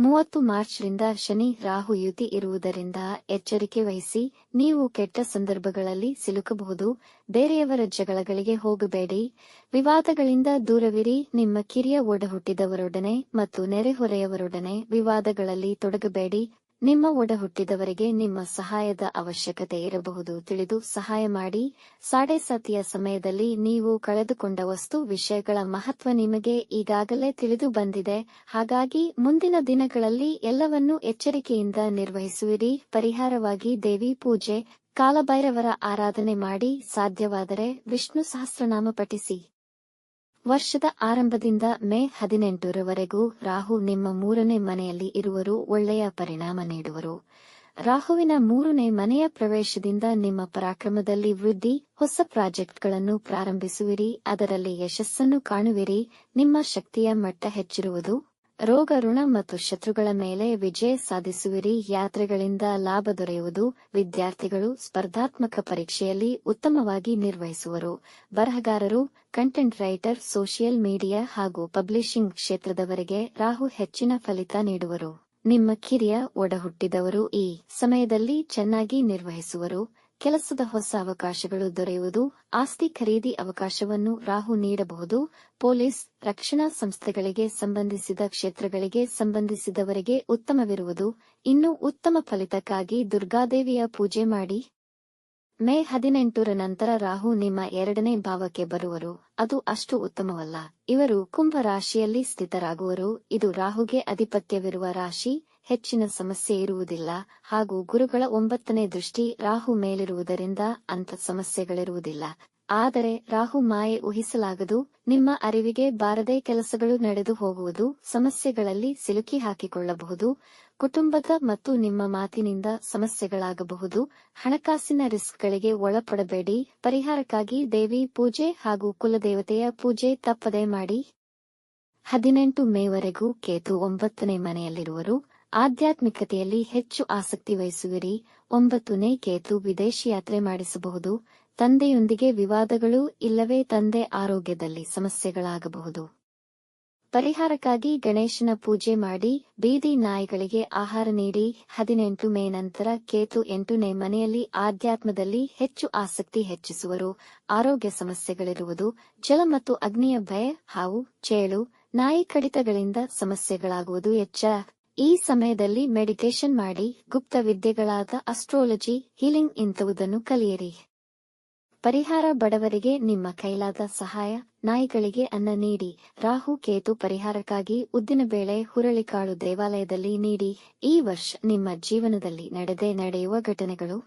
S1: ಮೂವತ್ತು ಮಾರ್ಚ್ರಿಂದ ಶನಿ ರಾಹು ಯುತಿ ಇರುವುದರಿಂದ ಎಚ್ಚರಿಕೆ ವಹಿಸಿ ನೀವು ಕೆಟ್ಟ ಸಂದರ್ಭಗಳಲ್ಲಿ ಸಿಲುಕಬಹುದು. ಬೇರೆಯವರ ಜಗಳಗಳಿಗೆ ಹೋಗಬೇಡಿ. ವಿವಾದಗಳಿಂದ ದೂರವಿರಿ. ನಿಮ್ಮ ಕಿರಿಯ ಒಡಹುಟ್ಟಿದವರೊಡನೆ ಮತ್ತು ನೆರೆಹೊರೆಯವರೊಡನೆ ವಿವಾದಗಳಲ್ಲಿ ತೊಡಗಬೇಡಿ. ನಿಮ್ಮ ಒಡಹುಟ್ಟಿದವರಿಗೆ ನಿಮ್ಮ ಸಹಾಯದ ಅವಶ್ಯಕತೆ ಇರಬಹುದು. ತಿಳಿದು ಸಹಾಯ ಮಾಡಿ. ಸಾಡೆ ಸತಿಯ ಸಮಯದಲ್ಲಿ ನೀವು ಕಳೆದುಕೊಂಡ ವಸ್ತು ವಿಷಯಗಳ ಮಹತ್ವ ನಿಮಗೆ ಈಗಾಗಲೇ ತಿಳಿದು ಬಂದಿದೆ. ಹಾಗಾಗಿ ಮುಂದಿನ ದಿನಗಳಲ್ಲಿ ಎಲ್ಲವನ್ನೂ ಎಚ್ಚರಿಕೆಯಿಂದ ನಿರ್ವಹಿಸುವಿರಿ. ಪರಿಹಾರವಾಗಿ ದೇವಿ ಪೂಜೆ, ಕಾಲಭೈರವರ ಆರಾಧನೆ ಮಾಡಿ. ಸಾಧ್ಯವಾದರೆ ವಿಷ್ಣು ಸಹಸ್ರನಾಮ ಪಠಿಸಿ. ವರ್ಷದ ಆರಂಭದಿಂದ ಮೇ ಹದಿನೆಂಟರವರೆಗೂ ರಾಹು ನಿಮ್ಮ ಮೂರನೇ ಮನೆಯಲ್ಲಿ ಇರುವರು, ಒಳ್ಳೆಯ ಪರಿಣಾಮ ನೀಡುವರು. ರಾಹುವಿನ ಮೂರನೇ ಮನೆಯ ಪ್ರವೇಶದಿಂದ ನಿಮ್ಮ ಪರಾಕ್ರಮದಲ್ಲಿ ವೃದ್ಧಿ, ಹೊಸ ಪ್ರಾಜೆಕ್ಟ್ಗಳನ್ನು ಪ್ರಾರಂಭಿಸುವಿರಿ, ಅದರಲ್ಲಿ ಯಶಸ್ಸನ್ನು ಕಾಣುವಿರಿ, ನಿಮ್ಮ ಶಕ್ತಿಯ ಮಟ್ಟ ಹೆಚ್ಚಿರುವುದು. ರೋಗ ಋಣ ಮತ್ತು ಶತ್ರುಗಳ ಮೇಲೆ ವಿಜಯ ಸಾಧಿಸುವಿರಿ. ಯಾತ್ರೆಗಳಿಂದ ಲಾಭ ದೊರೆಯುವುದು. ವಿದ್ಯಾರ್ಥಿಗಳು ಸ್ಪರ್ಧಾತ್ಮಕ ಪರೀಕ್ಷೆಯಲ್ಲಿ ಉತ್ತಮವಾಗಿ ನಿರ್ವಹಿಸುವರು. ಬರಹಗಾರರು, ಕಂಟೆಂಟ್ ರೈಟರ್, ಸೋಷಿಯಲ್ ಮೀಡಿಯಾ ಹಾಗೂ ಪಬ್ಲಿಷಿಂಗ್ ಕ್ಷೇತ್ರದವರಿಗೆ ರಾಹು ಹೆಚ್ಚಿನ ಫಲಿತ ನೀಡುವರು. ನಿಮ್ಮ ಕಿರಿಯ ಒಡಹುಟ್ಟಿದವರು ಈ ಸಮಯದಲ್ಲಿ ಚೆನ್ನಾಗಿ ನಿರ್ವಹಿಸುವರು. ಕೆಲಸದ ಹೊಸ ಅವಕಾಶಗಳು ದೊರೆಯುವುದು, ಆಸ್ತಿ ಖರೀದಿ ಅವಕಾಶವನ್ನು ರಾಹು ನೀಡಬಹುದು, ಪೊಲೀಸ್, ರಕ್ಷಣಾ ಸಂಸ್ಥೆಗಳಿಗೆ ಸಂಬಂಧಿಸಿದ ಕ್ಷೇತ್ರಗಳಿಗೆ ಸಂಬಂಧಿಸಿದವರಿಗೆ ಉತ್ತಮವಿರುವುದು, ಇನ್ನು ಉತ್ತಮ ಫಲಿತಕ್ಕಾಗಿ ದುರ್ಗಾದೇವಿಯ ಪೂಜೆ ಮಾಡಿ. ಮೇ ಹದಿನೆಂಟರ ನಂತರ ರಾಹು ನಿಮ್ಮ ಎರಡನೇ ಭಾವಕ್ಕೆ ಬರುವರು, ಅದು ಅಷ್ಟು ಉತ್ತಮವಲ್ಲ. ಇವರು ಕುಂಭ ರಾಶಿಯಲ್ಲಿ ಸ್ಥಿತರಾಗುವರು, ಇದು ರಾಹುಗೆ ಅಧಿಪತ್ಯವಿರುವ ರಾಶಿ ಹೆಚ್ಚಿನ ಸಮಸ್ಯೆ ಇರುವುದಿಲ್ಲ. ಹಾಗೂ ಗುರುಗಳ ಒಂಬತ್ತನೇ ದೃಷ್ಟಿ ರಾಹು ಮೇಲಿರುವುದರಿಂದ ಅಂಥ ಸಮಸ್ಯೆಗಳಿರುವುದಿಲ್ಲ. ಆದರೆ ರಾಹು ಮಾಯೆ ಊಹಿಸಲಾಗದು, ನಿಮ್ಮ ಅರಿವಿಗೆ ಬಾರದೆ ಕೆಲಸಗಳು ನಡೆದು ಹೋಗುವುದು, ಸಮಸ್ಯೆಗಳಲ್ಲಿ ಸಿಲುಕಿ ಹಾಕಿಕೊಳ್ಳಬಹುದು, ಕುಟುಂಬದ ಮತ್ತು ನಿಮ್ಮ ಮಾತಿನಿಂದ ಸಮಸ್ಯೆಗಳಾಗಬಹುದು, ಹಣಕಾಸಿನ ರಿಸ್ಕ್ಗಳಿಗೆ ಒಳಪಡಬೇಡಿ, ಪರಿಹಾರಕ್ಕಾಗಿ ದೇವಿ ಪೂಜೆ ಹಾಗೂ ಕುಲದೇವತೆಯ ಪೂಜೆ ತಪ್ಪದೆ ಮಾಡಿ. ಹದಿನೆಂಟು ಮೇವರೆಗೂ ಕೇತು ಒಂಬತ್ತನೇ ಮನೆಯಲ್ಲಿರುವರು. ಆಧ್ಯಾತ್ಮಿಕತೆಯಲ್ಲಿ ಹೆಚ್ಚು ಆಸಕ್ತಿ ವಹಿಸುವಿರಿ. ಒಂಬತ್ತನೇ ಕೇತು ವಿದೇಶಿ ಯಾತ್ರೆ ಮಾಡಿಸಬಹುದು. ತಂದೆಯೊಂದಿಗೆ ವಿವಾದಗಳು ಇಲ್ಲವೇ ತಂದೆ ಆರೋಗ್ಯದಲ್ಲಿ ಸಮಸ್ಯೆಗಳಾಗಬಹುದು. ಪರಿಹಾರಕ್ಕಾಗಿ ಗಣೇಶನ ಪೂಜೆ ಮಾಡಿ, ಬೀದಿ ನಾಯಿಗಳಿಗೆ ಆಹಾರ ನೀಡಿ, ಹದಿನೆಂಟು, ಮೇ ನಂತರ ಕೇತು ಎಂಟನೇ ಮನೆಯಲ್ಲಿ ಆಧ್ಯಾತ್ಮದಲ್ಲಿ ಹೆಚ್ಚು ಆಸಕ್ತಿ ಹೆಚ್ಚಿಸುವರು. ಆರೋಗ್ಯ ಸಮಸ್ಯೆಗಳಿರುವುದು, ಜಲ ಮತ್ತು ಅಗ್ನಿಯ ಭಯ, ಹಾವು, ಚೇಳು, ನಾಯಿ ಕಡಿತಗಳಿಂದ ಸಮಸ್ಯೆಗಳಾಗುವುದು ಎಚ್ಚರ. ಈ ಸಮಯದಲ್ಲಿ ಮೆಡಿಟೇಷನ್ ಮಾಡಿ ಗುಪ್ತ ವಿದ್ಯೆಗಳಾದ ಅಸ್ಟ್ರಾಲಜಿ, ಹೀಲಿಂಗ್ ಇಂಥವುದನ್ನು ಕಲಿಯಿರಿ. ಪರಿಹಾರ ಬಡವರಿಗೆ ನಿಮ್ಮ ಕೈಲಾದ ಸಹಾಯ, ನಾಯಿಗಳಿಗೆ ಅನ್ನ ನೀಡಿ, ರಾಹು, ಕೇತು ಪರಿಹಾರಕ್ಕಾಗಿ ಉದ್ದಿನಬೇಳೆ ಹುರಳಿಕಾಳು ದೇವಾಲಯದಲ್ಲಿ ನೀಡಿ, ಈ ವರ್ಷ ನಿಮ್ಮ ಜೀವನದಲ್ಲಿ ನಡೆದೇ ನಡೆಯುವ ಘಟನೆಗಳು.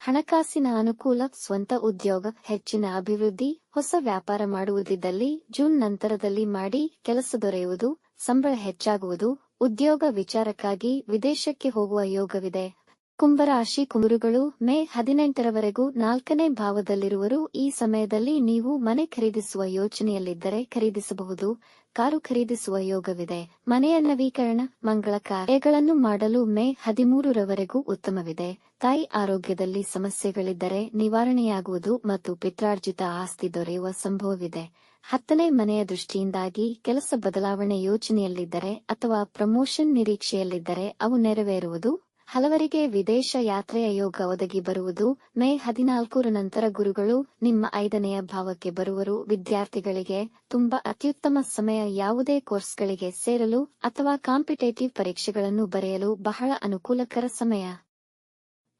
S1: ಹಣಕಾಸಿನ ಅನುಕೂಲ, ಸ್ವಂತ ಉದ್ಯೋಗ, ಹೆಚ್ಚಿನ ಅಭಿವೃದ್ಧಿ, ಹೊಸ ವ್ಯಾಪಾರ ಮಾಡುವುದಿದ್ದಲ್ಲಿ ಜೂನ್ ನಂತರದಲ್ಲಿ ಮಾಡಿ ಕೆಲಸ ದೊರೆಯುವುದು, ಸಂಬಳ ಹೆಚ್ಚಾಗುವುದು ಉದ್ಯೋಗ ವಿಚಾರಕ್ಕಾಗಿ ವಿದೇಶಕ್ಕೆ ಹೋಗುವ ಯೋಗವಿದೆ. ಕುಂಭರಾಶಿ ಕುಮುರುಗಳು ಮೇ ಹದಿನೆಂಟರವರೆಗೂ ನಾಲ್ಕನೇ ಭಾವದಲ್ಲಿರುವರು. ಈ ಸಮಯದಲ್ಲಿ ನೀವು ಮನೆ ಖರೀದಿಸುವ ಯೋಚನೆಯಲ್ಲಿದ್ದರೆ ಖರೀದಿಸಬಹುದು. ಕಾರು ಖರೀದಿಸುವ ಯೋಗವಿದೆ. ಮನೆಯ ನವೀಕರಣ ಮಂಗಳ ಕಾರ್ಯಗಳನ್ನು ಮಾಡಲು ಮೇ ಹದಿಮೂರರವರೆಗೂ ಉತ್ತಮವಿದೆ. ತಾಯಿ ಆರೋಗ್ಯದಲ್ಲಿ ಸಮಸ್ಯೆಗಳಿದ್ದರೆ ನಿವಾರಣೆಯಾಗುವುದು ಮತ್ತು ಪಿತ್ರಾರ್ಜಿತ ಆಸ್ತಿ ದೊರೆಯುವ ಸಂಭವವಿದೆ. ಹತ್ತನೇ ಮನೆಯ ದೃಷ್ಟಿಯಿಂದಾಗಿ ಕೆಲಸ ಬದಲಾವಣೆ ಯೋಚನೆಯಲ್ಲಿದ್ದರೆ ಅಥವಾ ಪ್ರಮೋಷನ್ ನಿರೀಕ್ಷೆಯಲ್ಲಿದ್ದರೆ ಅವು ನೆರವೇರುವುದು, ಹಲವರಿಗೆ ವಿದೇಶ ಯಾತ್ರೆಯ ಯೋಗ ಒದಗಿ ಬರುವುದು, ಮೇ ಹದಿನಾಲ್ಕರ ನಂತರ ಗುರುಗಳು ನಿಮ್ಮ ಐದನೆಯ ಭಾವಕ್ಕೆ ಬರುವರು, ವಿದ್ಯಾರ್ಥಿಗಳಿಗೆ ತುಂಬಾ ಅತ್ಯುತ್ತಮ ಸಮಯ ಯಾವುದೇ ಕೋರ್ಸ್ಗಳಿಗೆ ಸೇರಲು ಅಥವಾ ಕಾಂಪಿಟೇಟಿವ್ ಪರೀಕ್ಷೆಗಳನ್ನು ಬರೆಯಲು ಬಹಳ ಅನುಕೂಲಕರ ಸಮಯ.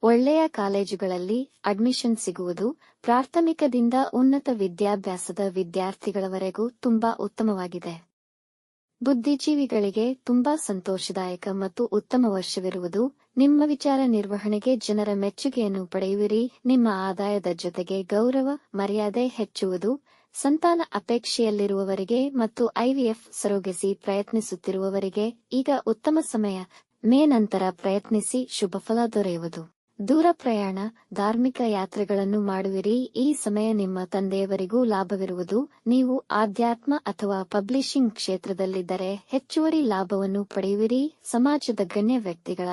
S1: ಒಳ್ಳೆಯ ಕಾಲೇಜುಗಳಲ್ಲಿ ಅಡ್ಮಿಷನ್ ಸಿಗುವುದು ಪ್ರಾಥಮಿಕದಿಂದ ಉನ್ನತ ವಿದ್ಯಾಭ್ಯಾಸದ ವಿದ್ಯಾರ್ಥಿಗಳವರೆಗೂ ತುಂಬಾ ಉತ್ತಮವಾಗಿದೆ. ಬುದ್ಧಿಜೀವಿಗಳಿಗೆ ತುಂಬಾ ಸಂತೋಷದಾಯಕ ಮತ್ತು ಉತ್ತಮ ವರ್ಷವಿರುವುದು. ನಿಮ್ಮ ವಿಚಾರ ನಿರ್ವಹಣೆಗೆ ಜನರ ಮೆಚ್ಚುಗೆಯನ್ನು ಪಡೆಯುವಿರಿ. ನಿಮ್ಮ ಆದಾಯದ ಜೊತೆಗೆ ಗೌರವ, ಮರ್ಯಾದೆ ಹೆಚ್ಚುವುದು. ಸಂತಾನ ಅಪೇಕ್ಷೆಯಲ್ಲಿರುವವರಿಗೆ ಮತ್ತು ಐವಿಎಫ್ ಸರೋಗಿಸಿ ಪ್ರಯತ್ನಿಸುತ್ತಿರುವವರಿಗೆ ಈಗ ಉತ್ತಮ ಸಮಯ. ಮೇ ನಂತರ ಪ್ರಯತ್ನಿಸಿ ಶುಭಫಲ ದೊರೆಯುವುದು. ದೂರ ಪ್ರಯಾಣ, ಧಾರ್ಮಿಕ ಯಾತ್ರೆಗಳನ್ನು ಮಾಡುವಿರಿ. ಈ ಸಮಯ ನಿಮ್ಮ ತಂದೆಯವರಿಗೂ ಲಾಭವಿರುವುದು. ನೀವು ಆಧ್ಯಾತ್ಮ ಅಥವಾ ಪಬ್ಲಿಷಿಂಗ್ ಕ್ಷೇತ್ರದಲ್ಲಿದ್ದರೆ ಹೆಚ್ಚುವರಿ ಲಾಭವನ್ನು ಪಡೆಯುವಿರಿ. ಸಮಾಜದ ಗಣ್ಯ ವ್ಯಕ್ತಿಗಳ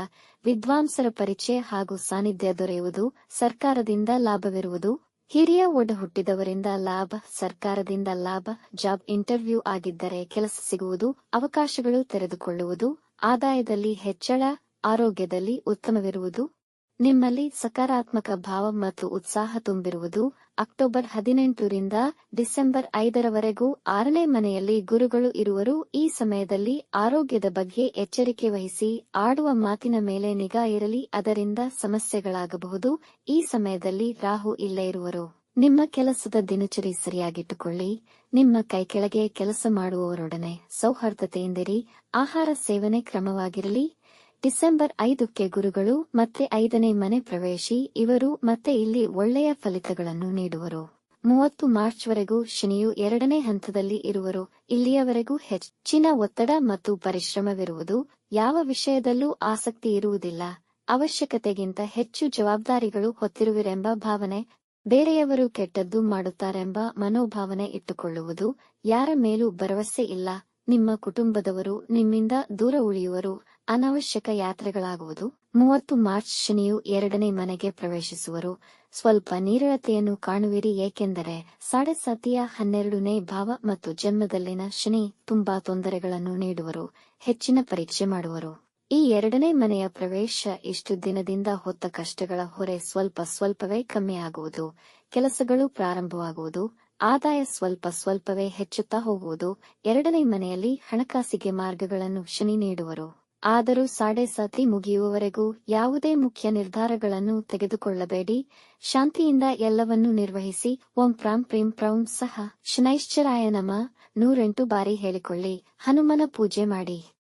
S1: ವಿದ್ವಾಂಸರ ಪರಿಚಯ ಹಾಗೂ ಸಾನ್ನಿಧ್ಯ ದೊರೆಯುವುದು ಸರ್ಕಾರದಿಂದ ಲಾಭವಿರುವುದು. ಹಿರಿಯ ಒಡ ಹುಟ್ಟಿದವರಿಂದ ಲಾಭ, ಸರ್ಕಾರದಿಂದ ಲಾಭ, ಜಾಬ್ ಇಂಟರ್ವ್ಯೂ ಆಗಿದ್ದರೆ ಕೆಲಸ ಸಿಗುವುದು, ಅವಕಾಶಗಳು ತೆರೆದುಕೊಳ್ಳುವುದು. ಆದಾಯದಲ್ಲಿ ಹೆಚ್ಚಳ, ಆರೋಗ್ಯದಲ್ಲಿ ಉತ್ತಮವಿರುವುದು. ನಿಮ್ಮಲ್ಲಿ ಸಕಾರಾತ್ಮಕ ಭಾವ ಮತ್ತು ಉತ್ಸಾಹ ತುಂಬಿರುವುದು. ಅಕ್ಟೋಬರ್ ಹದಿನೆಂಟರಿಂದ ಡಿಸೆಂಬರ್ ಐದರವರೆಗೂ ಆರನೇ ಮನೆಯಲ್ಲಿ ಗುರುಗಳು ಇರುವರು. ಈ ಸಮಯದಲ್ಲಿ ಆರೋಗ್ಯದ ಬಗ್ಗೆ ಎಚ್ಚರಿಕೆ ವಹಿಸಿ ಆಡುವ ಮಾತಿನ ಮೇಲೆ ನಿಗಾ ಇರಲಿ, ಅದರಿಂದ ಸಮಸ್ಯೆಗಳಾಗಬಹುದು. ಈ ಸಮಯದಲ್ಲಿ ರಾಹು ಇಲ್ಲೇ ಇರುವರು. ನಿಮ್ಮ ಕೆಲಸದ ದಿನಚರಿ ಸರಿಯಾಗಿಟ್ಟುಕೊಳ್ಳಿ. ನಿಮ್ಮ ಕೈಕೆಳಗೆ ಕೆಲಸ ಮಾಡುವವರೊಡನೆ ಸೌಹಾರ್ದತೆಯಿಂದಿರಿ. ಆಹಾರ ಸೇವನೆ ಕ್ರಮವಾಗಿರಲಿ. ಡಿಸೆಂಬರ್ ಐದಕ್ಕೆ ಗುರುಗಳು ಮತ್ತೆ ಐದನೇ ಮನೆ ಪ್ರವೇಶಿ, ಇವರು ಮತ್ತೆ ಇಲ್ಲಿ ಒಳ್ಳೆಯ ಫಲಿತಗಳನ್ನು ನೀಡುವರು. ಮೂವತ್ತು ಮಾರ್ಚ್ವರೆಗೂ ಶನಿಯು ಎರಡನೇ ಹಂತದಲ್ಲಿ ಇರುವರು. ಇಲ್ಲಿಯವರೆಗೂ ಹೆಚ್ಚಿನ ಒತ್ತಡ ಮತ್ತು ಪರಿಶ್ರಮವಿರುವುದು. ಯಾವ ವಿಷಯದಲ್ಲೂ ಆಸಕ್ತಿ ಇರುವುದಿಲ್ಲ. ಅವಶ್ಯಕತೆಗಿಂತ ಹೆಚ್ಚು ಜವಾಬ್ದಾರಿಗಳು ಹೊತ್ತಿರುವಿರೆಂಬ ಭಾವನೆ, ಬೇರೆಯವರು ಕೆಟ್ಟದ್ದು ಮಾಡುತ್ತಾರೆಂಬ ಮನೋಭಾವನೆ ಇಟ್ಟುಕೊಳ್ಳುವುದು. ಯಾರ ಮೇಲೂ ಭರವಸೆ ಇಲ್ಲ. ನಿಮ್ಮ ಕುಟುಂಬದವರು ನಿಮ್ಮಿಂದ ದೂರ ಉಳಿಯುವರು. ಅನಾವಶ್ಯಕ ಯಾತ್ರೆಗಳಾಗುವುದು. ಮೂವತ್ತು ಮಾರ್ಚ್ ಶನಿಯು ಎರಡನೇ ಮನೆಗೆ ಪ್ರವೇಶಿಸುವರು. ಸ್ವಲ್ಪ ನೀರಳತೆಯನ್ನು ಕಾಣುವಿರಿ, ಏಕೆಂದರೆ ಸಾಡೆ ಸತಿಯ ಹನ್ನೆರಡನೇ ಭಾವ ಮತ್ತು ಜನ್ಮದಲ್ಲಿನ ಶನಿ ತುಂಬಾ ತೊಂದರೆಗಳನ್ನು ನೀಡುವರು, ಹೆಚ್ಚಿನ ಪರೀಕ್ಷೆ ಮಾಡುವರು. ಈ ಎರಡನೇ ಮನೆಯ ಪ್ರವೇಶ ಇಷ್ಟು ದಿನದಿಂದ ಹೊತ್ತ ಕಷ್ಟಗಳ ಹೊರೆ ಸ್ವಲ್ಪ ಸ್ವಲ್ಪವೇ ಕಮ್ಮಿಯಾಗುವುದು ಕೆಲಸಗಳು ಪ್ರಾರಂಭವಾಗುವುದು. ಆದಾಯ ಸ್ವಲ್ಪ ಸ್ವಲ್ಪವೇ ಹೆಚ್ಚುತ್ತಾ ಹೋಗುವುದು. ಎರಡನೇ ಮನೆಯಲ್ಲಿ ಹಣಕಾಸಿಗೆ ಮಾರ್ಗಗಳನ್ನು ಶನಿ ನೀಡುವರು. ಆದರೂ ಸಾಡೆ ಸತಿ ಮುಗಿಯುವವರೆಗೂ ಯಾವುದೇ ಮುಖ್ಯ ನಿರ್ಧಾರಗಳನ್ನು ತೆಗೆದುಕೊಳ್ಳಬೇಡಿ. ಶಾಂತಿಯಿಂದ ಎಲ್ಲವನ್ನೂ ನಿರ್ವಹಿಸಿ. ಓಂ ಪ್ರಾಂ ಪ್ರೀಂ ಪ್ರೌಂ ಸಹ. ಶನೈಶ್ಚರಾಯ ನಮ. ನೂರೆಂಟು ಬಾರಿ ಹೇಳಿಕೊಳ್ಳಿ. ಹನುಮನ ಪೂಜೆ ಮಾಡಿ.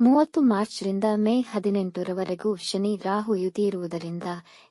S1: ಮೂವತ್ತು ಮಾರ್ಚ್ರಿಂದ ಮೇ ಹದಿನೆಂಟರವರೆಗೂ ಶನಿ ರಾಹು ಯುತಿ ಇರುವುದರಿಂದ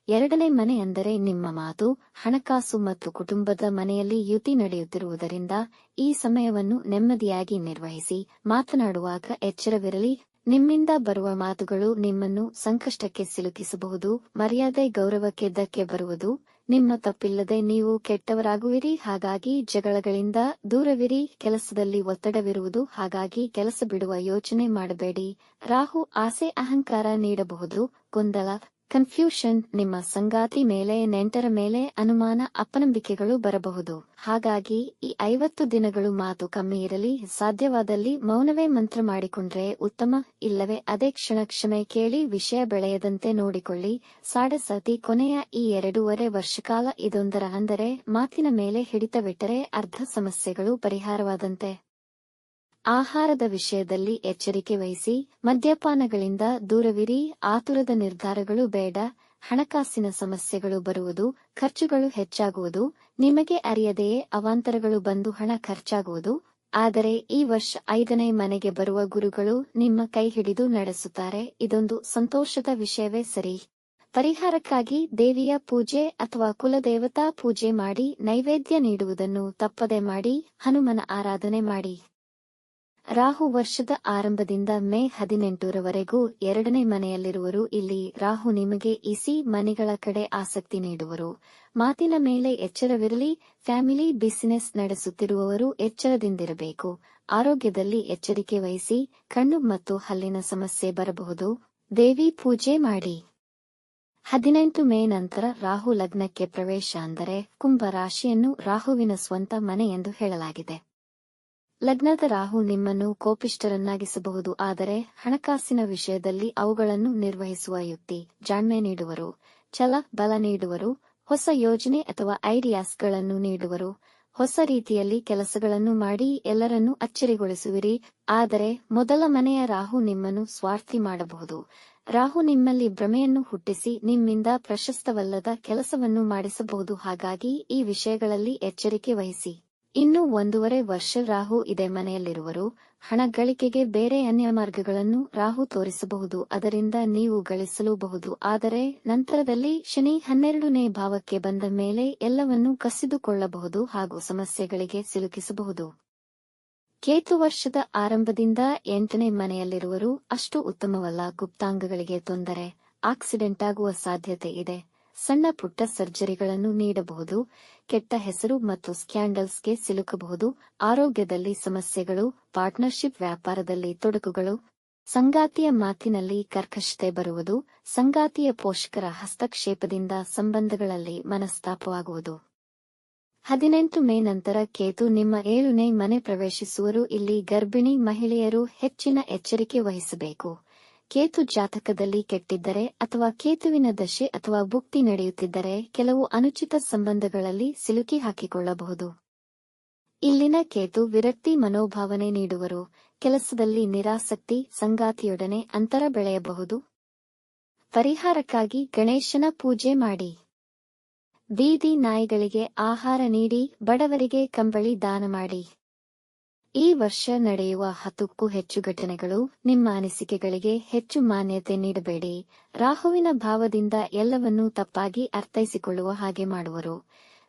S1: ಎರಡನೇ ಮನೆ ಅಂದರೆ ನಿಮ್ಮ ಮಾತು, ಹಣಕಾಸು ಮತ್ತು ಕುಟುಂಬದ ಮನೆಯಲ್ಲಿ ಯುತಿ ನಡೆಯುತ್ತಿರುವುದರಿಂದ ಈ ಸಮಯವನ್ನು ನೆಮ್ಮದಿಯಾಗಿ ನಿರ್ವಹಿಸಿ. ಮಾತನಾಡುವಾಗ ಎಚ್ಚರವಿರಲಿ. ನಿಮ್ಮಿಂದ ಬರುವ ಮಾತುಗಳು ನಿಮ್ಮನ್ನು ಸಂಕಷ್ಟಕ್ಕೆ ಸಿಲುಕಿಸಬಹುದು, ಮರ್ಯಾದೆ ಗೌರವಕ್ಕೆ ಧಕ್ಕೆ ಬರುವುದು. ನಿಮ್ಮ ತಪ್ಪಿಲ್ಲದೆ ನೀವು ಕೆಟ್ಟವರಾಗುವಿರಿ, ಹಾಗಾಗಿ ಜಗಳಗಳಿಂದ ದೂರವಿರಿ, ಕೆಲಸದಲ್ಲಿ ಒತ್ತಡವಿರುವುದು, ಹಾಗಾಗಿ ಕೆಲಸ ಬಿಡುವ ಯೋಚನೆ ಮಾಡಬೇಡಿ. ರಾಹು ಆಸೆ ಅಹಂಕಾರ ನೀಡಬಹುದು, ಗೊಂದಲ ಕನ್ಫ್ಯೂಷನ್, ನಿಮ್ಮ ಸಂಗಾತಿ ಮೇಲೆ, ನೆಂಟರ ಮೇಲೆ ಅನುಮಾನ, ಅಪನಂಬಿಕೆಗಳು ಬರಬಹುದು. ಹಾಗಾಗಿ, ಈ ಐವತ್ತು ದಿನಗಳು ಮಾತು ಕಮ್ಮಿ ಇರಲಿ, ಸಾಧ್ಯವಾದಲ್ಲಿ ಮೌನವೇ ಮಂತ್ರ ಮಾಡಿಕೊಂಡ್ರೆ ಉತ್ತಮ, ಇಲ್ಲವೇ ಅದೇ ಕ್ಷಣ ಕ್ಷಮೆ ಕೇಳಿ ವಿಷಯ ಬೆಳೆಯದಂತೆ ನೋಡಿಕೊಳ್ಳಿ. ಸಾಡಸತಿ ಕೊನೆಯ ಈ ಎರಡೂವರೆ ವರ್ಷಕಾಲ ಇದೊಂದರ ಅಂದರೆ, ಮಾತಿನ ಮೇಲೆ ಹಿಡಿತವಿಟ್ಟರೆ ಅರ್ಧ ಸಮಸ್ಯೆಗಳು ಪರಿಹಾರವಾದಂತೆ. ಆಹಾರದ ವಿಷಯದಲ್ಲಿ ಎಚ್ಚರಿಕೆ ವಹಿಸಿ, ಮದ್ಯಪಾನಗಳಿಂದ ದೂರವಿರಿ, ಆತುರದ ನಿರ್ಧಾರಗಳು ಬೇಡ, ಹಣಕಾಸಿನ ಸಮಸ್ಯೆಗಳು ಬರುವುದು, ಖರ್ಚುಗಳು ಹೆಚ್ಚಾಗುವುದು, ನಿಮಗೆ ಅರಿಯದೆಯೇ ಅವಾಂತರಗಳು ಬಂದು ಹಣ ಖರ್ಚಾಗುವುದು, ಆದರೆ ಈ ವರ್ಷ ಐದನೇ ಮನೆಗೆ ಬರುವ ಗುರುಗಳು ನಿಮ್ಮ ಕೈ ಹಿಡಿದು ನಡೆಸುತ್ತಾರೆ, ಇದೊಂದು ಸಂತೋಷದ ವಿಷಯವೇ ಸರಿ. ಪರಿಹಾರಕ್ಕಾಗಿ ದೇವಿಯ ಪೂಜೆ ಅಥವಾ ಕುಲದೇವತಾ ಪೂಜೆ ಮಾಡಿ, ನೈವೇದ್ಯ ನೀಡುವುದನ್ನು ತಪ್ಪದೆ ಮಾಡಿ, ಹನುಮನ ಆರಾಧನೆ ಮಾಡಿ. ರಾಹು ವರ್ಷದ ಆರಂಭದಿಂದ ಮೇ ಹದಿನೆಂಟರವರೆಗೂ ಎರಡನೇ ಮನೆಯಲ್ಲಿರುವರು. ಇಲ್ಲಿ ರಾಹು ನಿಮಗೆ ಇಸಿ ಮನೆಗಳ ಕಡೆ ಆಸಕ್ತಿ ನೀಡುವರು. ಮಾತಿನ ಮೇಲೆ ಎಚ್ಚರವಿರಲಿ. ಫ್ಯಾಮಿಲಿ ಬಿಸಿನೆಸ್ ನಡೆಸುತ್ತಿರುವವರು ಎಚ್ಚರದಿಂದಿರಬೇಕು. ಆರೋಗ್ಯದಲ್ಲಿ ಎಚ್ಚರಿಕೆ ವಹಿಸಿ ಕಣ್ಣು ಮತ್ತು ಹಲ್ಲಿನ ಸಮಸ್ಯೆ ಬರಬಹುದು. ದೇವಿ ಪೂಜೆ ಮಾಡಿ. ಹದಿನೆಂಟು ಮೇ ನಂತರ ರಾಹು ಲಗ್ನಕ್ಕೆ ಪ್ರವೇಶ ಅಂದರೆ ಕುಂಭ ರಾಶಿಯನ್ನು ರಾಹುವಿನ ಸ್ವಂತ ಮನೆ ಎಂದು ಹೇಳಲಾಗಿದೆ. ಲಗ್ನದ ರಾಹು ನಿಮ್ಮನ್ನು ಕೋಪಿಷ್ಟರನ್ನಾಗಿಸಬಹುದು ಆದರೆ ಹಣಕಾಸಿನ ವಿಷಯದಲ್ಲಿ ಅವುಗಳನ್ನು ನಿರ್ವಹಿಸುವ ಯುಕ್ತಿ, ಜಾಣ್ಮೆ ನೀಡುವರು, ಛಲ ಬಲ ನೀಡುವರು, ಹೊಸ ಯೋಜನೆ ಅಥವಾ ಐಡಿಯಾಸ್ಗಳನ್ನು ನೀಡುವರು. ಹೊಸ ರೀತಿಯಲ್ಲಿ ಕೆಲಸಗಳನ್ನು ಮಾಡಿ ಎಲ್ಲರನ್ನೂ ಅಚ್ಚರಿಗೊಳಿಸುವಿರಿ, ಆದರೆ ಮೊದಲ ಮನೆಯ ರಾಹು ನಿಮ್ಮನ್ನು ಸ್ವಾರ್ಥಿ ಮಾಡಬಹುದು. ರಾಹು ನಿಮ್ಮಲ್ಲಿ ಭ್ರಮೆಯನ್ನು ಹುಟ್ಟಿಸಿ ನಿಮ್ಮಿಂದ ಪ್ರಶಸ್ತವಲ್ಲದ ಕೆಲಸವನ್ನು ಮಾಡಿಸಬಹುದು, ಹಾಗಾಗಿ ಈ ವಿಷಯಗಳಲ್ಲಿ ಎಚ್ಚರಿಕೆ ವಹಿಸಿ. ಇನ್ನು ಒಂದೂವರೆ ವರ್ಷ ರಾಹು ಇದೆ ಮನೆಯಲ್ಲಿರುವರು. ಹಣ ಗಳಿಕೆಗೆ ಬೇರೆ ಅನ್ಯ ಮಾರ್ಗಗಳನ್ನು ರಾಹು ತೋರಿಸಬಹುದು. ಅದರಿಂದ ನೀವು ಗಳಿಸಲೂಬಹುದು. ಆದರೆ ನಂತರದಲ್ಲಿ ಶನಿ ಹನ್ನೆರಡನೇ ಭಾವಕ್ಕೆ ಬಂದ ಮೇಲೆ ಎಲ್ಲವನ್ನೂ ಕಸಿದುಕೊಳ್ಳಬಹುದು ಹಾಗೂ ಸಮಸ್ಯೆಗಳಿಗೆ ಸಿಲುಕಿಸಬಹುದು. ಕೇತು ವರ್ಷದ ಆರಂಭದಿಂದ ಎಂಟನೇ ಮನೆಯಲ್ಲಿರುವರು. ಅಷ್ಟು ಉತ್ತಮವಲ್ಲ. ಗುಪ್ತಾಂಗಗಳಿಗೆ ತೊಂದರೆ, ಆಕ್ಸಿಡೆಂಟ್ ಆಗುವ ಸಾಧ್ಯತೆ ಇದೆ. ಸಣ್ಣ ಪುಟ್ಟ ಸರ್ಜರಿಗಳನ್ನು ನೀಡಬಹುದು, ಕೆಟ್ಟ ಹೆಸರು ಮತ್ತು ಸ್ಕ್ಯಾಂಡಲ್ಸ್ಗೆ ಸಿಲುಕಬಹುದು, ಆರೋಗ್ಯದಲ್ಲಿ ಸಮಸ್ಯೆಗಳು, ಪಾರ್ಟ್ನರ್ಶಿಪ್ ವ್ಯಾಪಾರದಲ್ಲಿ ತೊಡಕುಗಳು, ಸಂಗಾತಿಯ ಮಾತಿನಲ್ಲಿ ಕರ್ಕಶತೆ ಬರುವುದು, ಸಂಗಾತಿಯ ಪೋಷಕರ ಹಸ್ತಕ್ಷೇಪದಿಂದ ಸಂಬಂಧಗಳಲ್ಲಿ ಮನಸ್ತಾಪವಾಗುವುದು. ಹದಿನೆಂಟು ಮೇ ನಂತರ ಕೇತು ನಿಮ್ಮ ಏಳನೇ ಮನೆ ಪ್ರವೇಶಿಸುವರು, ಇಲ್ಲಿ ಗರ್ಭಿಣಿ ಮಹಿಳೆಯರು ಹೆಚ್ಚಿನ ಎಚ್ಚರಿಕೆ ವಹಿಸಬೇಕು. ಕೇತು ಜಾತಕದಲ್ಲಿ ಕೆಟ್ಟಿದ್ದರೆ ಅಥವಾ ಕೇತುವಿನ ದಶೆ ಅಥವಾ ಭುಕ್ತಿ ನಡೆಯುತ್ತಿದ್ದರೆ ಕೆಲವು ಅನುಚಿತ ಸಂಬಂಧಗಳಲ್ಲಿ ಸಿಲುಕಿ ಹಾಕಿಕೊಳ್ಳಬಹುದು. ಇಲ್ಲಿನ ಕೇತು ವಿರಕ್ತಿ ಮನೋಭಾವನೆ ನೀಡುವರು. ಕೆಲಸದಲ್ಲಿ ನಿರಾಸಕ್ತಿ, ಸಂಗಾತಿಯೊಡನೆ ಅಂತರ ಬೆಳೆಯಬಹುದು. ಪರಿಹಾರಕ್ಕಾಗಿ ಗಣೇಶನ ಪೂಜೆ ಮಾಡಿ. ಬೀದಿ ನಾಯಿಗಳಿಗೆ ಆಹಾರ ನೀಡಿ, ಬಡವರಿಗೆ ಕಂಬಳಿ ದಾನ ಮಾಡಿ. ಈ ವರ್ಷ ನಡೆಯುವ ಹತ್ತಕ್ಕೂ ಹೆಚ್ಚು ಘಟನೆಗಳು ನಿಮ್ಮ ಅನಿಸಿಕೆಗಳಿಗೆ ಹೆಚ್ಚು ಮಾನ್ಯತೆ ನೀಡಬೇಡಿ. ರಾಹುವಿನ ಭಾವದಿಂದ ಎಲ್ಲವನ್ನೂ ತಪ್ಪಾಗಿ ಅರ್ಥೈಸಿಕೊಳ್ಳುವ ಹಾಗೆ ಮಾಡುವರು.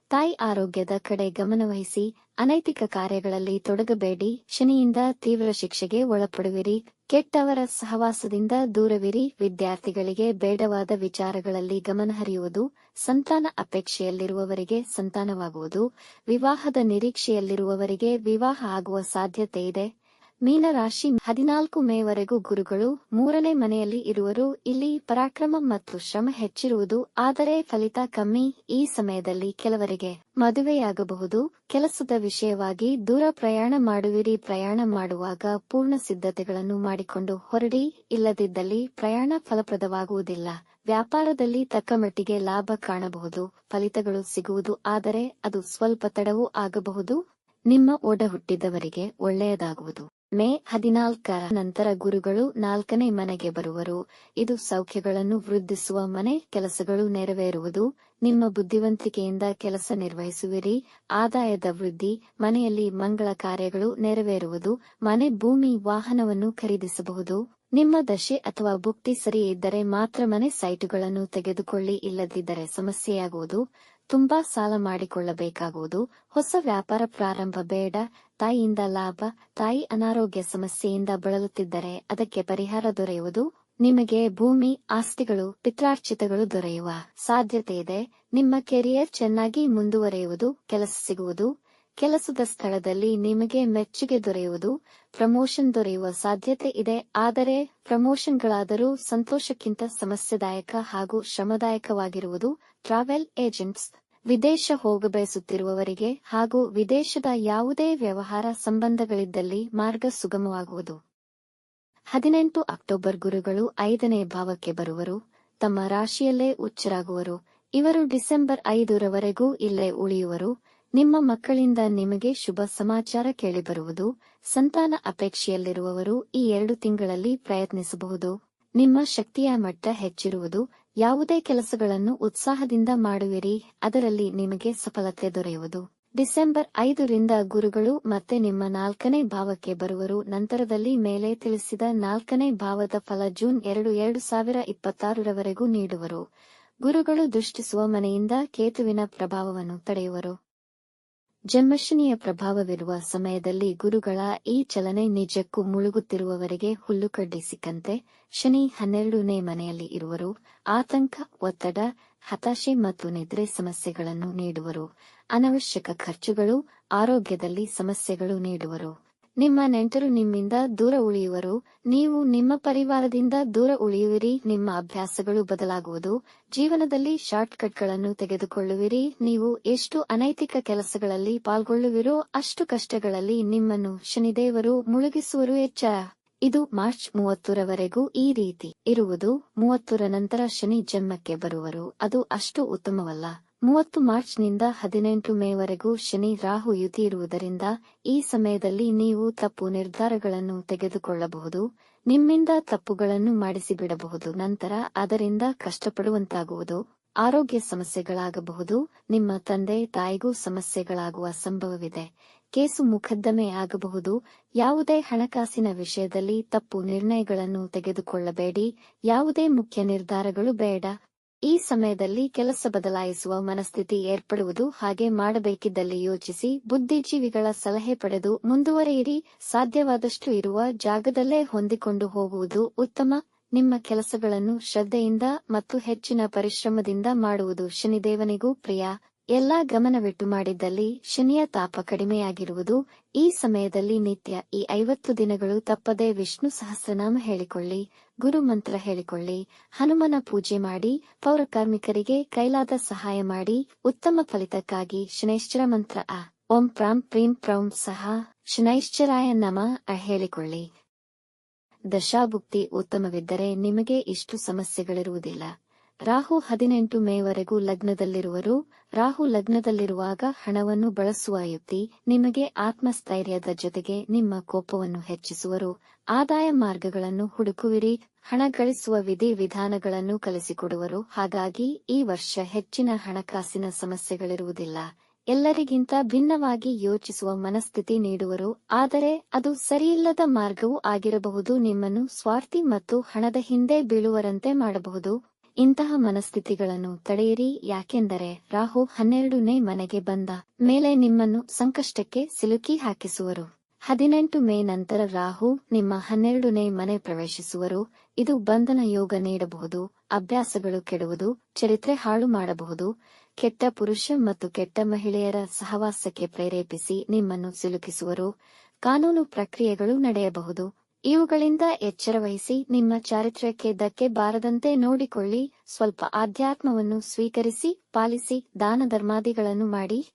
S1: ತಾಯಿ ಆರೋಗ್ಯದ ಕಡೆ ಗಮನವಹಿಸಿ ಅನೈತಿಕ ಕಾರ್ಯಗಳಲ್ಲಿ ತೊಡಗಬೇಡಿ. ಶನಿಯಿಂದ ತೀವ್ರ ಶಿಕ್ಷೆಗೆ ಒಳಪಡುವಿರಿ. ಕೆಟ್ಟವರ ಸಹವಾಸದಿಂದ ದೂರವಿರಿ, ವಿದ್ಯಾರ್ಥಿಗಳಿಗೆ ಬೇಡವಾದ ವಿಚಾರಗಳಲ್ಲಿ ಗಮನ ಹರಿಯುವುದು, ಸಂತಾನ ಅಪೇಕ್ಷೆಯಲ್ಲಿರುವವರಿಗೆ ಸಂತಾನವಾಗುವುದು, ವಿವಾಹದ ನಿರೀಕ್ಷೆಯಲ್ಲಿರುವವರಿಗೆ ವಿವಾಹ ಆಗುವ ಸಾಧ್ಯತೆ ಇದೆ. ಮೀನರಾಶಿ ಹದಿನಾಲ್ಕು ಮೇವರೆಗೂ ಗುರುಗಳು, ಮೂರನೇ ಮನೆಯಲ್ಲಿ ಇರುವರು. ಇಲ್ಲಿ ಪರಾಕ್ರಮ ಮತ್ತು ಶ್ರಮ ಹೆಚ್ಚಿರುವುದು, ಆದರೆ ಫಲಿತ ಕಮ್ಮಿ ಈ ಸಮಯದಲ್ಲಿ ಕೆಲವರಿಗೆ ಮದುವೆಯಾಗಬಹುದು. ಕೆಲಸದ ವಿಷಯವಾಗಿ ದೂರ ಪ್ರಯಾಣ ಮಾಡುವಿರಿ. ಪ್ರಯಾಣ ಮಾಡುವಾಗ ಪೂರ್ಣ ಸಿದ್ಧತೆಗಳನ್ನು ಮಾಡಿಕೊಂಡು ಹೊರಡಿ. ಇಲ್ಲದಿದ್ದಲ್ಲಿ ಪ್ರಯಾಣ ಫಲಪ್ರದವಾಗುವುದಿಲ್ಲ. ವ್ಯಾಪಾರದಲ್ಲಿ ತಕ್ಕಮಟ್ಟಿಗೆ ಲಾಭ ಕಾಣಬಹುದು. ಫಲಿತಗಳು ಸಿಗುವುದು, ಆದರೆ ಅದು ಸ್ವಲ್ಪ ತಡವೂ ಆಗಬಹುದು. ನಿಮ್ಮ ಓಡ ಹುಟ್ಟಿದವರಿಗೆ ಒಳ್ಳೆಯದಾಗುವುದು. ಮೇ ಹದಿನಾಲ್ಕರ ನಂತರ ಗುರುಗಳು ನಾಲ್ಕನೇ ಮನೆಗೆ ಬರುವರು. ಇದು ಸೌಖ್ಯಗಳನ್ನು ವೃದ್ಧಿಸುವ ಮನೆ, ಕೆಲಸಗಳು ನೆರವೇರುವುದು. ನಿಮ್ಮ ಬುದ್ಧಿವಂತಿಕೆಯಿಂದ ಕೆಲಸ ನಿರ್ವಹಿಸುವಿರಿ. ಆದಾಯದ ವೃದ್ಧಿ, ಮನೆಯಲ್ಲಿ ಮಂಗಳ ಕಾರ್ಯಗಳು ನೆರವೇರುವುದು. ಮನೆ, ಭೂಮಿ, ವಾಹನವನ್ನು ಖರೀದಿಸಬಹುದು. ನಿಮ್ಮ ದಶೆ ಅಥವಾ ಭುಕ್ತಿ ಸರಿ ಇದ್ದರೆ ಮಾತ್ರ ಮನೆ ಸೈಟುಗಳನ್ನು ತೆಗೆದುಕೊಳ್ಳಿ, ಇಲ್ಲದಿದ್ದರೆ ಸಮಸ್ಯೆಯಾಗುವುದು. ತುಂಬಾ ಸಾಲ ಮಾಡಿಕೊಳ್ಳಬೇಕಾಗುವುದು. ಹೊಸ ವ್ಯಾಪಾರ ಪ್ರಾರಂಭ ಬೇಡ. ತಾಯಿಯಿಂದ ಲಾಭ, ತಾಯಿ ಅನಾರೋಗ್ಯ ಸಮಸ್ಯೆಯಿಂದ ಬಳಲುತ್ತಿದ್ದರೆ ಅದಕ್ಕೆ ಪರಿಹಾರ ದೊರೆಯುವುದು. ನಿಮಗೆ ಭೂಮಿ, ಆಸ್ತಿಗಳು, ಪಿತ್ರಾರ್ಚಿತಗಳು ದೊರೆಯುವ ಸಾಧ್ಯತೆ ಇದೆ. ನಿಮ್ಮ ಕೆರಿಯರ್ ಚೆನ್ನಾಗಿ ಮುಂದುವರೆಯುವುದು, ಕೆಲಸ ಸಿಗುವುದು. ಕೆಲಸದ ಸ್ಥಳದಲ್ಲಿ ನಿಮಗೆ ಮೆಚ್ಚುಗೆ ದೊರೆಯುವುದು. ಪ್ರಮೋಷನ್ ದೊರೆಯುವ ಸಾಧ್ಯತೆ ಇದೆ. ಆದರೆ ಪ್ರಮೋಷನ್ಗಳಾದರೂ ಸಂತೋಷಕ್ಕಿಂತ ಸಮಸ್ಯೆದಾಯಕ ಹಾಗೂ ಶ್ರಮದಾಯಕವಾಗಿರುವುದು. ಟ್ರಾವೆಲ್ ಏಜೆಂಟ್ಸ್ ವಿದೇಶ ಹೋಗಬಯಸುತ್ತಿರುವವರಿಗೆ ಹಾಗೂ ವಿದೇಶದ ಯಾವುದೇ ವ್ಯವಹಾರ ಸಂಬಂಧಗಳಿದ್ದಲ್ಲಿ ಮಾರ್ಗ ಸುಗಮವಾಗುವುದು. ಹದಿನೆಂಟು ಅಕ್ಟೋಬರ್ ಗುರುಗಳು ಐದನೇ ಭಾವಕ್ಕೆ ಬರುವರು. ತಮ್ಮ ರಾಶಿಯಲ್ಲೇ ಉಚ್ಚರಾಗುವರು. ಇವರು ಡಿಸೆಂಬರ್ ಐದರವರೆಗೂ ಇಲ್ಲೇ ಉಳಿಯುವರು. ನಿಮ್ಮ ಮಕ್ಕಳಿಂದ ನಿಮಗೆ ಶುಭ ಸಮಾಚಾರ ಕೇಳಿಬರುವುದು. ಸಂತಾನ ಅಪೇಕ್ಷೆಯಲ್ಲಿರುವವರು ಈ ಎರಡು ತಿಂಗಳಲ್ಲಿ ಪ್ರಯತ್ನಿಸಬಹುದು. ನಿಮ್ಮ ಶಕ್ತಿಯ ಮಟ್ಟ ಹೆಚ್ಚಿರುವುದು. ಯಾವುದೇ ಕೆಲಸಗಳನ್ನು ಉತ್ಸಾಹದಿಂದ ಮಾಡುವಿರಿ, ಅದರಲ್ಲಿ ನಿಮಗೆ ಸಫಲತೆ ದೊರೆಯುವುದು. ಡಿಸೆಂಬರ್ ಐದರಿಂದ ಗುರುಗಳು ಮತ್ತೆ ನಿಮ್ಮ ನಾಲ್ಕನೇ ಭಾವಕ್ಕೆ ಬರುವರು. ನಂತರದಲ್ಲಿ ಮೇಲೆ ತಿಳಿಸಿದ ನಾಲ್ಕನೇ ಭಾವದ ಫಲ ಜೂನ್ ಎರಡು ಎರಡು ಸಾವಿರ ಇಪ್ಪತ್ತಾರರವರೆಗೂ ನೀಡುವರು. ಗುರುಗಳು ದೃಷ್ಟಿಸುವ ಮನೆಯಿಂದ ಕೇತುವಿನ ಪ್ರಭಾವವನ್ನು ತಡೆಯುವರು. ಜನ್ಮಶನಿಯ ಪ್ರಭಾವವಿರುವ ಸಮಯದಲ್ಲಿ ಗುರುಗಳ ಈ ಚಲನೆ ನಿಜಕ್ಕೂ ಮುಳುಗುತ್ತಿರುವವರಿಗೆ ಹುಲ್ಲು ಕಡ್ಡಿ ಸಿಕ್ಕಂತೆ ಶನಿ ಹನ್ನೆರಡನೇ ಮನೆಯಲ್ಲಿ ಇರುವರು. ಆತಂಕ, ಒತ್ತಡ, ಹತಾಶೆ ಮತ್ತು ನಿದ್ರೆ ಸಮಸ್ಯೆಗಳನ್ನು ನೀಡುವರು. ಅನವಶ್ಯಕ ಖರ್ಚುಗಳು, ಆರೋಗ್ಯದಲ್ಲಿ ಸಮಸ್ಯೆಗಳು ನೀಡುವರು. ನಿಮ್ಮ ನೆಂಟರು ನಿಮ್ಮಿಂದ ದೂರ ಉಳಿಯುವರು. ನೀವು ನಿಮ್ಮ ಪರಿವಾರದಿಂದ ದೂರ ಉಳಿಯುವಿರಿ. ನಿಮ್ಮ ಅಭ್ಯಾಸಗಳು ಬದಲಾಗುವುದು. ಜೀವನದಲ್ಲಿ ಶಾರ್ಟ್ಕಟ್ಗಳನ್ನು ತೆಗೆದುಕೊಳ್ಳುವಿರಿ. ನೀವು ಎಷ್ಟು ಅನೈತಿಕ ಕೆಲಸಗಳಲ್ಲಿ ಪಾಲ್ಗೊಳ್ಳುವಿರೋ ಅಷ್ಟು ಕಷ್ಟಗಳಲ್ಲಿ ನಿಮ್ಮನ್ನು ಶನಿದೇವರು ಮುಳುಗಿಸುವರು. ಹೆಚ್ಚ ಇದು ಮಾರ್ಚ್ ಮೂವತ್ತರವರೆಗೂ ಈ ರೀತಿ ಇರುವುದು. ಮೂವತ್ತರ ನಂತರ ಶನಿ ಜನ್ಮಕ್ಕೆ ಬರುವರು. ಅದು ಅಷ್ಟು ಉತ್ತಮವಲ್ಲ. ಮೂವತ್ತು ಮಾರ್ಚ್ನಿಂದ ಹದಿನೆಂಟು ಮೇವರೆಗೂ ಶನಿ ರಾಹು ಯುತಿ ಇರುವುದರಿಂದ ಈ ಸಮಯದಲ್ಲಿ ನೀವು ತಪ್ಪು ನಿರ್ಧಾರಗಳನ್ನು ತೆಗೆದುಕೊಳ್ಳಬಹುದು, ನಿಮ್ಮಿಂದ ತಪ್ಪುಗಳನ್ನು ಮಾಡಿಸಿಬಿಡಬಹುದು, ನಂತರ ಅದರಿಂದ ಕಷ್ಟಪಡುವಂತಾಗುವುದು, ಆರೋಗ್ಯ ಸಮಸ್ಯೆಗಳಾಗಬಹುದು, ನಿಮ್ಮ ತಂದೆ ತಾಯಿಗೂ ಸಮಸ್ಯೆಗಳಾಗುವ ಸಂಭವವಿದೆ, ಕೇಸು ಮುಖದ್ದಮೆ ಆಗಬಹುದು, ಯಾವುದೇ ಹಣಕಾಸಿನ ವಿಷಯದಲ್ಲಿ ತಪ್ಪು ನಿರ್ಣಯಗಳನ್ನು ತೆಗೆದುಕೊಳ್ಳಬೇಡಿ, ಯಾವುದೇ ಮುಖ್ಯ ನಿರ್ಧಾರಗಳು ಬೇಡ. ಈ ಸಮಯದಲ್ಲಿ ಕೆಲಸ ಬದಲಾಯಿಸುವ ಮನಸ್ಥಿತಿ ಏರ್ಪಡುವುದು ಹಾಗೆ ಮಾಡಬೇಕಿದ್ದಲ್ಲಿ ಯೋಚಿಸಿ ಬುದ್ಧಿಜೀವಿಗಳ ಸಲಹೆ ಪಡೆದು ಮುಂದುವರೆಯಿರಿ. ಸಾಧ್ಯವಾದಷ್ಟು ಇರುವ ಜಾಗದಲ್ಲೇ ಹೊಂದಿಕೊಂಡು ಹೋಗುವುದು ಉತ್ತಮ. ನಿಮ್ಮ ಕೆಲಸಗಳನ್ನು ಶ್ರದ್ಧೆಯಿಂದ ಮತ್ತು ಹೆಚ್ಚಿನ ಪರಿಶ್ರಮದಿಂದ ಮಾಡುವುದು ಶನಿದೇವನಿಗೂ ಪ್ರಿಯ. ಎಲ್ಲಾ ಗಮನವಿಟ್ಟು ಮಾಡಿದ್ದಲ್ಲಿ ಶನಿಯ ತಾಪ ಕಡಿಮೆಯಾಗಿರುವುದು ಈ ಸಮಯದಲ್ಲಿ ನಿತ್ಯ ಈ ಐವತ್ತು ದಿನಗಳು ತಪ್ಪದೆ ವಿಷ್ಣು ಸಹಸ್ರನಾಮ ಹೇಳಿಕೊಳ್ಳಿ, ಗುರು ಮಂತ್ರ ಹೇಳಿಕೊಳ್ಳಿ, ಹನುಮನ ಪೂಜೆ ಮಾಡಿ ಪೌರಕಾರ್ಮಿಕರಿಗೆ ಕೈಲಾದ ಸಹಾಯ ಮಾಡಿ, ಉತ್ತಮ ಫಲಿತಕ್ಕಾಗಿ ಶನೈಶ್ಚರ ಮಂತ್ರ ಆ ಓಂ ಪ್ರಾಂ ಪ್ರೀಂ ಪ್ರೌಂ ಸಹ ಶನೈಶ್ಚರಾಯ ನಮ ಅ ಹೇಳಿಕೊಳ್ಳಿ. ದಶಾಭುಕ್ತಿ ಉತ್ತಮವಿದ್ದರೆ ನಿಮಗೆ ಇಷ್ಟು ಸಮಸ್ಯೆಗಳಿರುವುದಿಲ್ಲ. ರಾಹು ಹದಿನೆಂಟು ಮೇವರೆಗೂ ಲಗ್ನದಲ್ಲಿರುವರು. ರಾಹು ಲಗ್ನದಲ್ಲಿರುವಾಗ ಹಣವನ್ನು ಬಳಸುವ ಯುಕ್ತಿ ನಿಮಗೆ ಆತ್ಮಸ್ಥೈರ್ಯದ ಜೊತೆಗೆ ನಿಮ್ಮ ಕೋಪವನ್ನು ಹೆಚ್ಚಿಸುವರು. ಆದಾಯ ಮಾರ್ಗಗಳನ್ನು ಹುಡುಕುವಿರಿ. ಹಣ ಗಳಿಸುವ ವಿಧಿ ವಿಧಾನಗಳನ್ನು ಕಲಿಸಿಕೊಡುವರು. ಹಾಗಾಗಿ ಈ ವರ್ಷ ಹೆಚ್ಚಿನ ಹಣಕಾಸಿನ ಸಮಸ್ಯೆಗಳಿರುವುದಿಲ್ಲ. ಎಲ್ಲರಿಗಿಂತ ಭಿನ್ನವಾಗಿ ಯೋಚಿಸುವ ಮನಸ್ಥಿತಿ ನೀಡುವರು. ಆದರೆ ಅದು ಸರಿಯಿಲ್ಲದ ಮಾರ್ಗವೂ ಆಗಿರಬಹುದು. ನಿಮ್ಮನ್ನು ಸ್ವಾರ್ಥಿ ಮತ್ತು ಹಣದ ಹಿಂದೆ ಬೀಳುವರಂತೆ ಮಾಡಬಹುದು. ಇಂತಹ ಮನಸ್ಥಿತಿಗಳನ್ನು ತಡೆಯಿರಿ, ಯಾಕೆಂದರೆ ರಾಹು ಹನ್ನೆರಡನೇ ಮನೆಗೆ ಬಂದ ಮೇಲೆ ನಿಮ್ಮನ್ನು ಸಂಕಷ್ಟಕ್ಕೆ ಸಿಲುಕಿ ಹಾಕಿಸುವರು. ಹದಿನೆಂಟು ಮೇ ನಂತರ ರಾಹು ನಿಮ್ಮ ಹನ್ನೆರಡನೇ ಮನೆ ಪ್ರವೇಶಿಸುವರು. ಇದು ಬಂಧನ ಯೋಗ ನೀಡಬಹುದು, ಅಭ್ಯಾಸಗಳು ಕೆಡುವುದು, ಚರಿತ್ರೆ ಹಾಳು ಮಾಡಬಹುದು. ಕೆಟ್ಟ ಪುರುಷ ಮತ್ತು ಕೆಟ್ಟ ಮಹಿಳೆಯರ ಸಹವಾಸಕ್ಕೆ ಪ್ರೇರೇಪಿಸಿ ನಿಮ್ಮನ್ನು ಸಿಲುಕಿಸುವರು. ಕಾನೂನು ಪ್ರಕ್ರಿಯೆಗಳು ನಡೆಯಬಹುದು ಇವುಗಳಿಂದ ಎಚ್ಚರವಹಿಸಿ ನಿಮ್ಮ ಚಾರಿತ್ರ್ಯಕ್ಕೆ ಧಕ್ಕೆ ಬಾರದಂತೆ ನೋಡಿಕೊಳ್ಳಿ. ಸ್ವಲ್ಪ ಆಧ್ಯಾತ್ಮವನ್ನು ಸ್ವೀಕರಿಸಿ, ಪಾಲಿಸಿ, ದಾನ ಧರ್ಮಾದಿಗಳನ್ನು ಮಾಡಿ.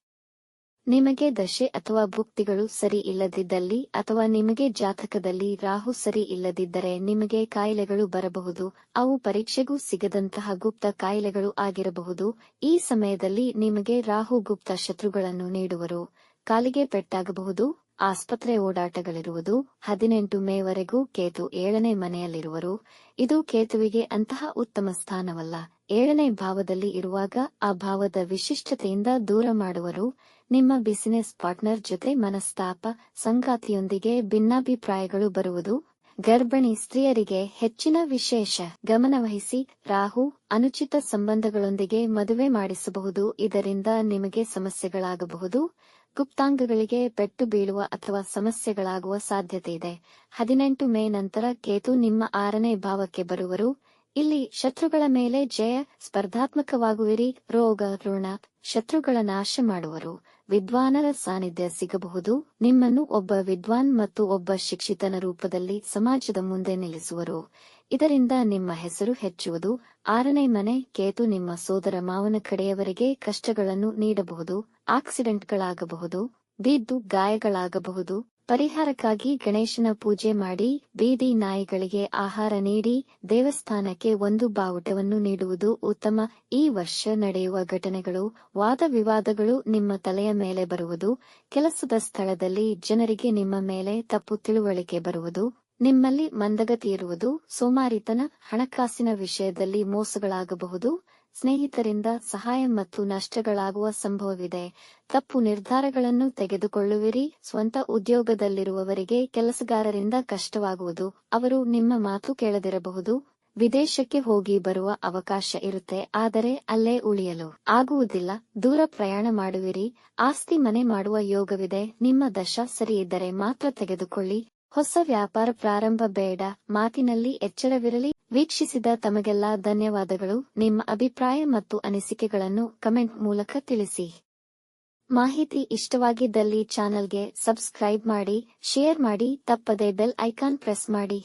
S1: ನಿಮಗೆ ದಶೆ ಅಥವಾ ಭುಕ್ತಿಗಳು ಸರಿ ಇಲ್ಲದಿದ್ದಲ್ಲಿ ಅಥವಾ ನಿಮಗೆ ಜಾತಕದಲ್ಲಿ ರಾಹು ಸರಿ ಇಲ್ಲದಿದ್ದರೆ ನಿಮಗೆ ಕಾಯಿಲೆಗಳು ಬರಬಹುದು. ಅವು ಪರೀಕ್ಷೆಗೂ ಸಿಗದಂತಹ ಗುಪ್ತ ಕಾಯಿಲೆಗಳು ಆಗಿರಬಹುದು. ಈ ಸಮಯದಲ್ಲಿ ನಿಮಗೆ ರಾಹು ಗುಪ್ತ ಶತ್ರುಗಳನ್ನು ನೀಡುವರು. ಕಾಲಿಗೆ ಪೆಟ್ಟಾಗಬಹುದು. ಆಸ್ಪತ್ರೆ ಓಡಾಟಗಳಿರುವುದು ಹದಿನೆಂಟು ಮೇವರೆಗೂ ಕೇತು ಏಳನೇ ಮನೆಯಲ್ಲಿರುವರು. ಇದು ಕೇತುವಿಗೆ ಅಂತಹ ಉತ್ತಮ ಸ್ಥಾನವಲ್ಲ. ಏಳನೇ ಭಾವದಲ್ಲಿ ಇರುವಾಗ ಆ ಭಾವದ ವಿಶಿಷ್ಟತೆಯಿಂದ ದೂರ ಮಾಡುವರು. ನಿಮ್ಮ ಬಿಸಿನೆಸ್ ಪಾರ್ಟ್ನರ್ ಜೊತೆ ಮನಸ್ತಾಪ, ಸಂಗಾತಿಯೊಂದಿಗೆ ಭಿನ್ನಾಭಿಪ್ರಾಯಗಳು ಬರುವುದು. ಗರ್ಭಿಣಿ ಸ್ತ್ರೀಯರಿಗೆ ಹೆಚ್ಚಿನ ವಿಶೇಷ ಗಮನವಹಿಸಿ ರಾಹು, ಅನುಚಿತ ಸಂಬಂಧಗಳೊಂದಿಗೆ ಮದುವೆ ಮಾಡಿಸಬಹುದು. ಇದರಿಂದ ನಿಮಗೆ ಸಮಸ್ಯೆಗಳಾಗಬಹುದು. ಗುಪ್ತಾಂಗಗಳಿಗೆ ಪೆಟ್ಟು ಬೀಳುವ ಅಥವಾ ಸಮಸ್ಯೆಗಳಾಗುವ ಸಾಧ್ಯತೆ ಇದೆ ಹದಿನೆಂಟು ಮೇ ನಂತರ ಕೇತು ನಿಮ್ಮ ಆರನೇ ಭಾವಕ್ಕೆ ಬರುವರು. ಇಲ್ಲಿ ಶತ್ರುಗಳ ಮೇಲೆ ಜಯ ಸ್ಪರ್ಧಾತ್ಮಕವಾಗುವಿರಿ. ರೋಗ, ಋಣ, ಶತ್ರುಗಳ ನಾಶ ಮಾಡುವರು. ವಿದ್ವಾನರ ಸಾನ್ನಿಧ್ಯ ಸಿಗಬಹುದು. ನಿಮ್ಮನ್ನು ಒಬ್ಬ ವಿದ್ವಾನ್ ಮತ್ತು ಒಬ್ಬ ಶಿಕ್ಷಿತನ ರೂಪದಲ್ಲಿ ಸಮಾಜದ ಮುಂದೆ ನಿಲ್ಲಿಸುವರು. ಇದರಿಂದ ನಿಮ್ಮ ಹೆಸರು ಹೆಚ್ಚುವುದು, ಆರನೇ ಮನೆ, ಕೇತು ನಿಮ್ಮ ಸೋದರ ಮಾವನ ಕಡೆಯವರಿಗೆ ಕಷ್ಟಗಳನ್ನು ನೀಡಬಹುದು, ಆಕ್ಸಿಡೆಂಟ್ಗಳಾಗಬಹುದು, ಬಿದ್ದು ಗಾಯಗಳಾಗಬಹುದು. ಪರಿಹಾರಕ್ಕಾಗಿ ಗಣೇಶನ ಪೂಜೆ ಮಾಡಿ, ಬೀದಿ ನಾಯಿಗಳಿಗೆ ಆಹಾರ ನೀಡಿ, ದೇವಸ್ಥಾನಕ್ಕೆ ಒಂದು ಬಾವುಟವನ್ನು ನೀಡುವುದು ಉತ್ತಮ. ಈ ವರ್ಷ ನಡೆಯುವ ಘಟನೆಗಳು, ವಾದ ವಿವಾದಗಳು ನಿಮ್ಮ ತಲೆಯ ಮೇಲೆ ಬರುವುದು, ಕೆಲಸದ ಸ್ಥಳದಲ್ಲಿ ಜನರಿಗೆ ನಿಮ್ಮ ಮೇಲೆ ತಪ್ಪು ತಿಳುವಳಿಕೆ ಬರುವುದು. ನಿಮ್ಮಲ್ಲಿ ಮಂದಗತಿ ಇರುವುದು ಸೋಮಾರಿತನ ಹಣಕಾಸಿನ ವಿಷಯದಲ್ಲಿ ಮೋಸಗಳಾಗಬಹುದು. ಸ್ನೇಹಿತರಿಂದ ಸಹಾಯ ಮತ್ತು ನಷ್ಟಗಳಾಗುವ ಸಂಭವವಿದೆ. ತಪ್ಪು ನಿರ್ಧಾರಗಳನ್ನು ತೆಗೆದುಕೊಳ್ಳುವಿರಿ. ಸ್ವಂತ ಉದ್ಯೋಗದಲ್ಲಿರುವವರಿಗೆ ಕೆಲಸಗಾರರಿಂದ ಕಷ್ಟವಾಗುವುದು. ಅವರು ನಿಮ್ಮ ಮಾತು ಕೇಳದಿರಬಹುದು. ವಿದೇಶಕ್ಕೆ ಹೋಗಿ ಬರುವ ಅವಕಾಶ ಇರುತ್ತೆ, ಆದರೆ ಅಲ್ಲೇ ಉಳಿಯಲು ಆಗುವುದಿಲ್ಲ. ದೂರ ಪ್ರಯಾಣ ಮಾಡುವಿರಿ. ಆಸ್ತಿ ಮನೆ ಮಾಡುವ ಯೋಗವಿದೆ. ನಿಮ್ಮ ದಶ ಸರಿಯಿದ್ದರೆ ಮಾತ್ರ ತೆಗೆದುಕೊಳ್ಳಿ. ಹೊಸ ವ್ಯಾಪಾರ ಪ್ರಾರಂಭ ಬೇಡ. ಮಾತಿನಲ್ಲಿ ಎಚ್ಚರವಿರಲಿ. ವೀಕ್ಷಿಸಿದ ತಮಗೆಲ್ಲ ಧನ್ಯವಾದಗಳು. ನಿಮ್ಮ ಅಭಿಪ್ರಾಯ ಮತ್ತು ಅನಿಸಿಕೆಗಳನ್ನು ಕಮೆಂಟ್ ಮೂಲಕ ತಿಳಿಸಿ. ಮಾಹಿತಿ ಇಷ್ಟವಾಗಿದ್ದಲ್ಲಿ ಚಾನಲ್ಗೆ ಸಬ್ಸ್ಕ್ರೈಬ್ ಮಾಡಿ, ಶೇರ್ ಮಾಡಿ, ತಪ್ಪದೆ ಬೆಲ್ ಐಕಾನ್ ಪ್ರೆಸ್ ಮಾಡಿ.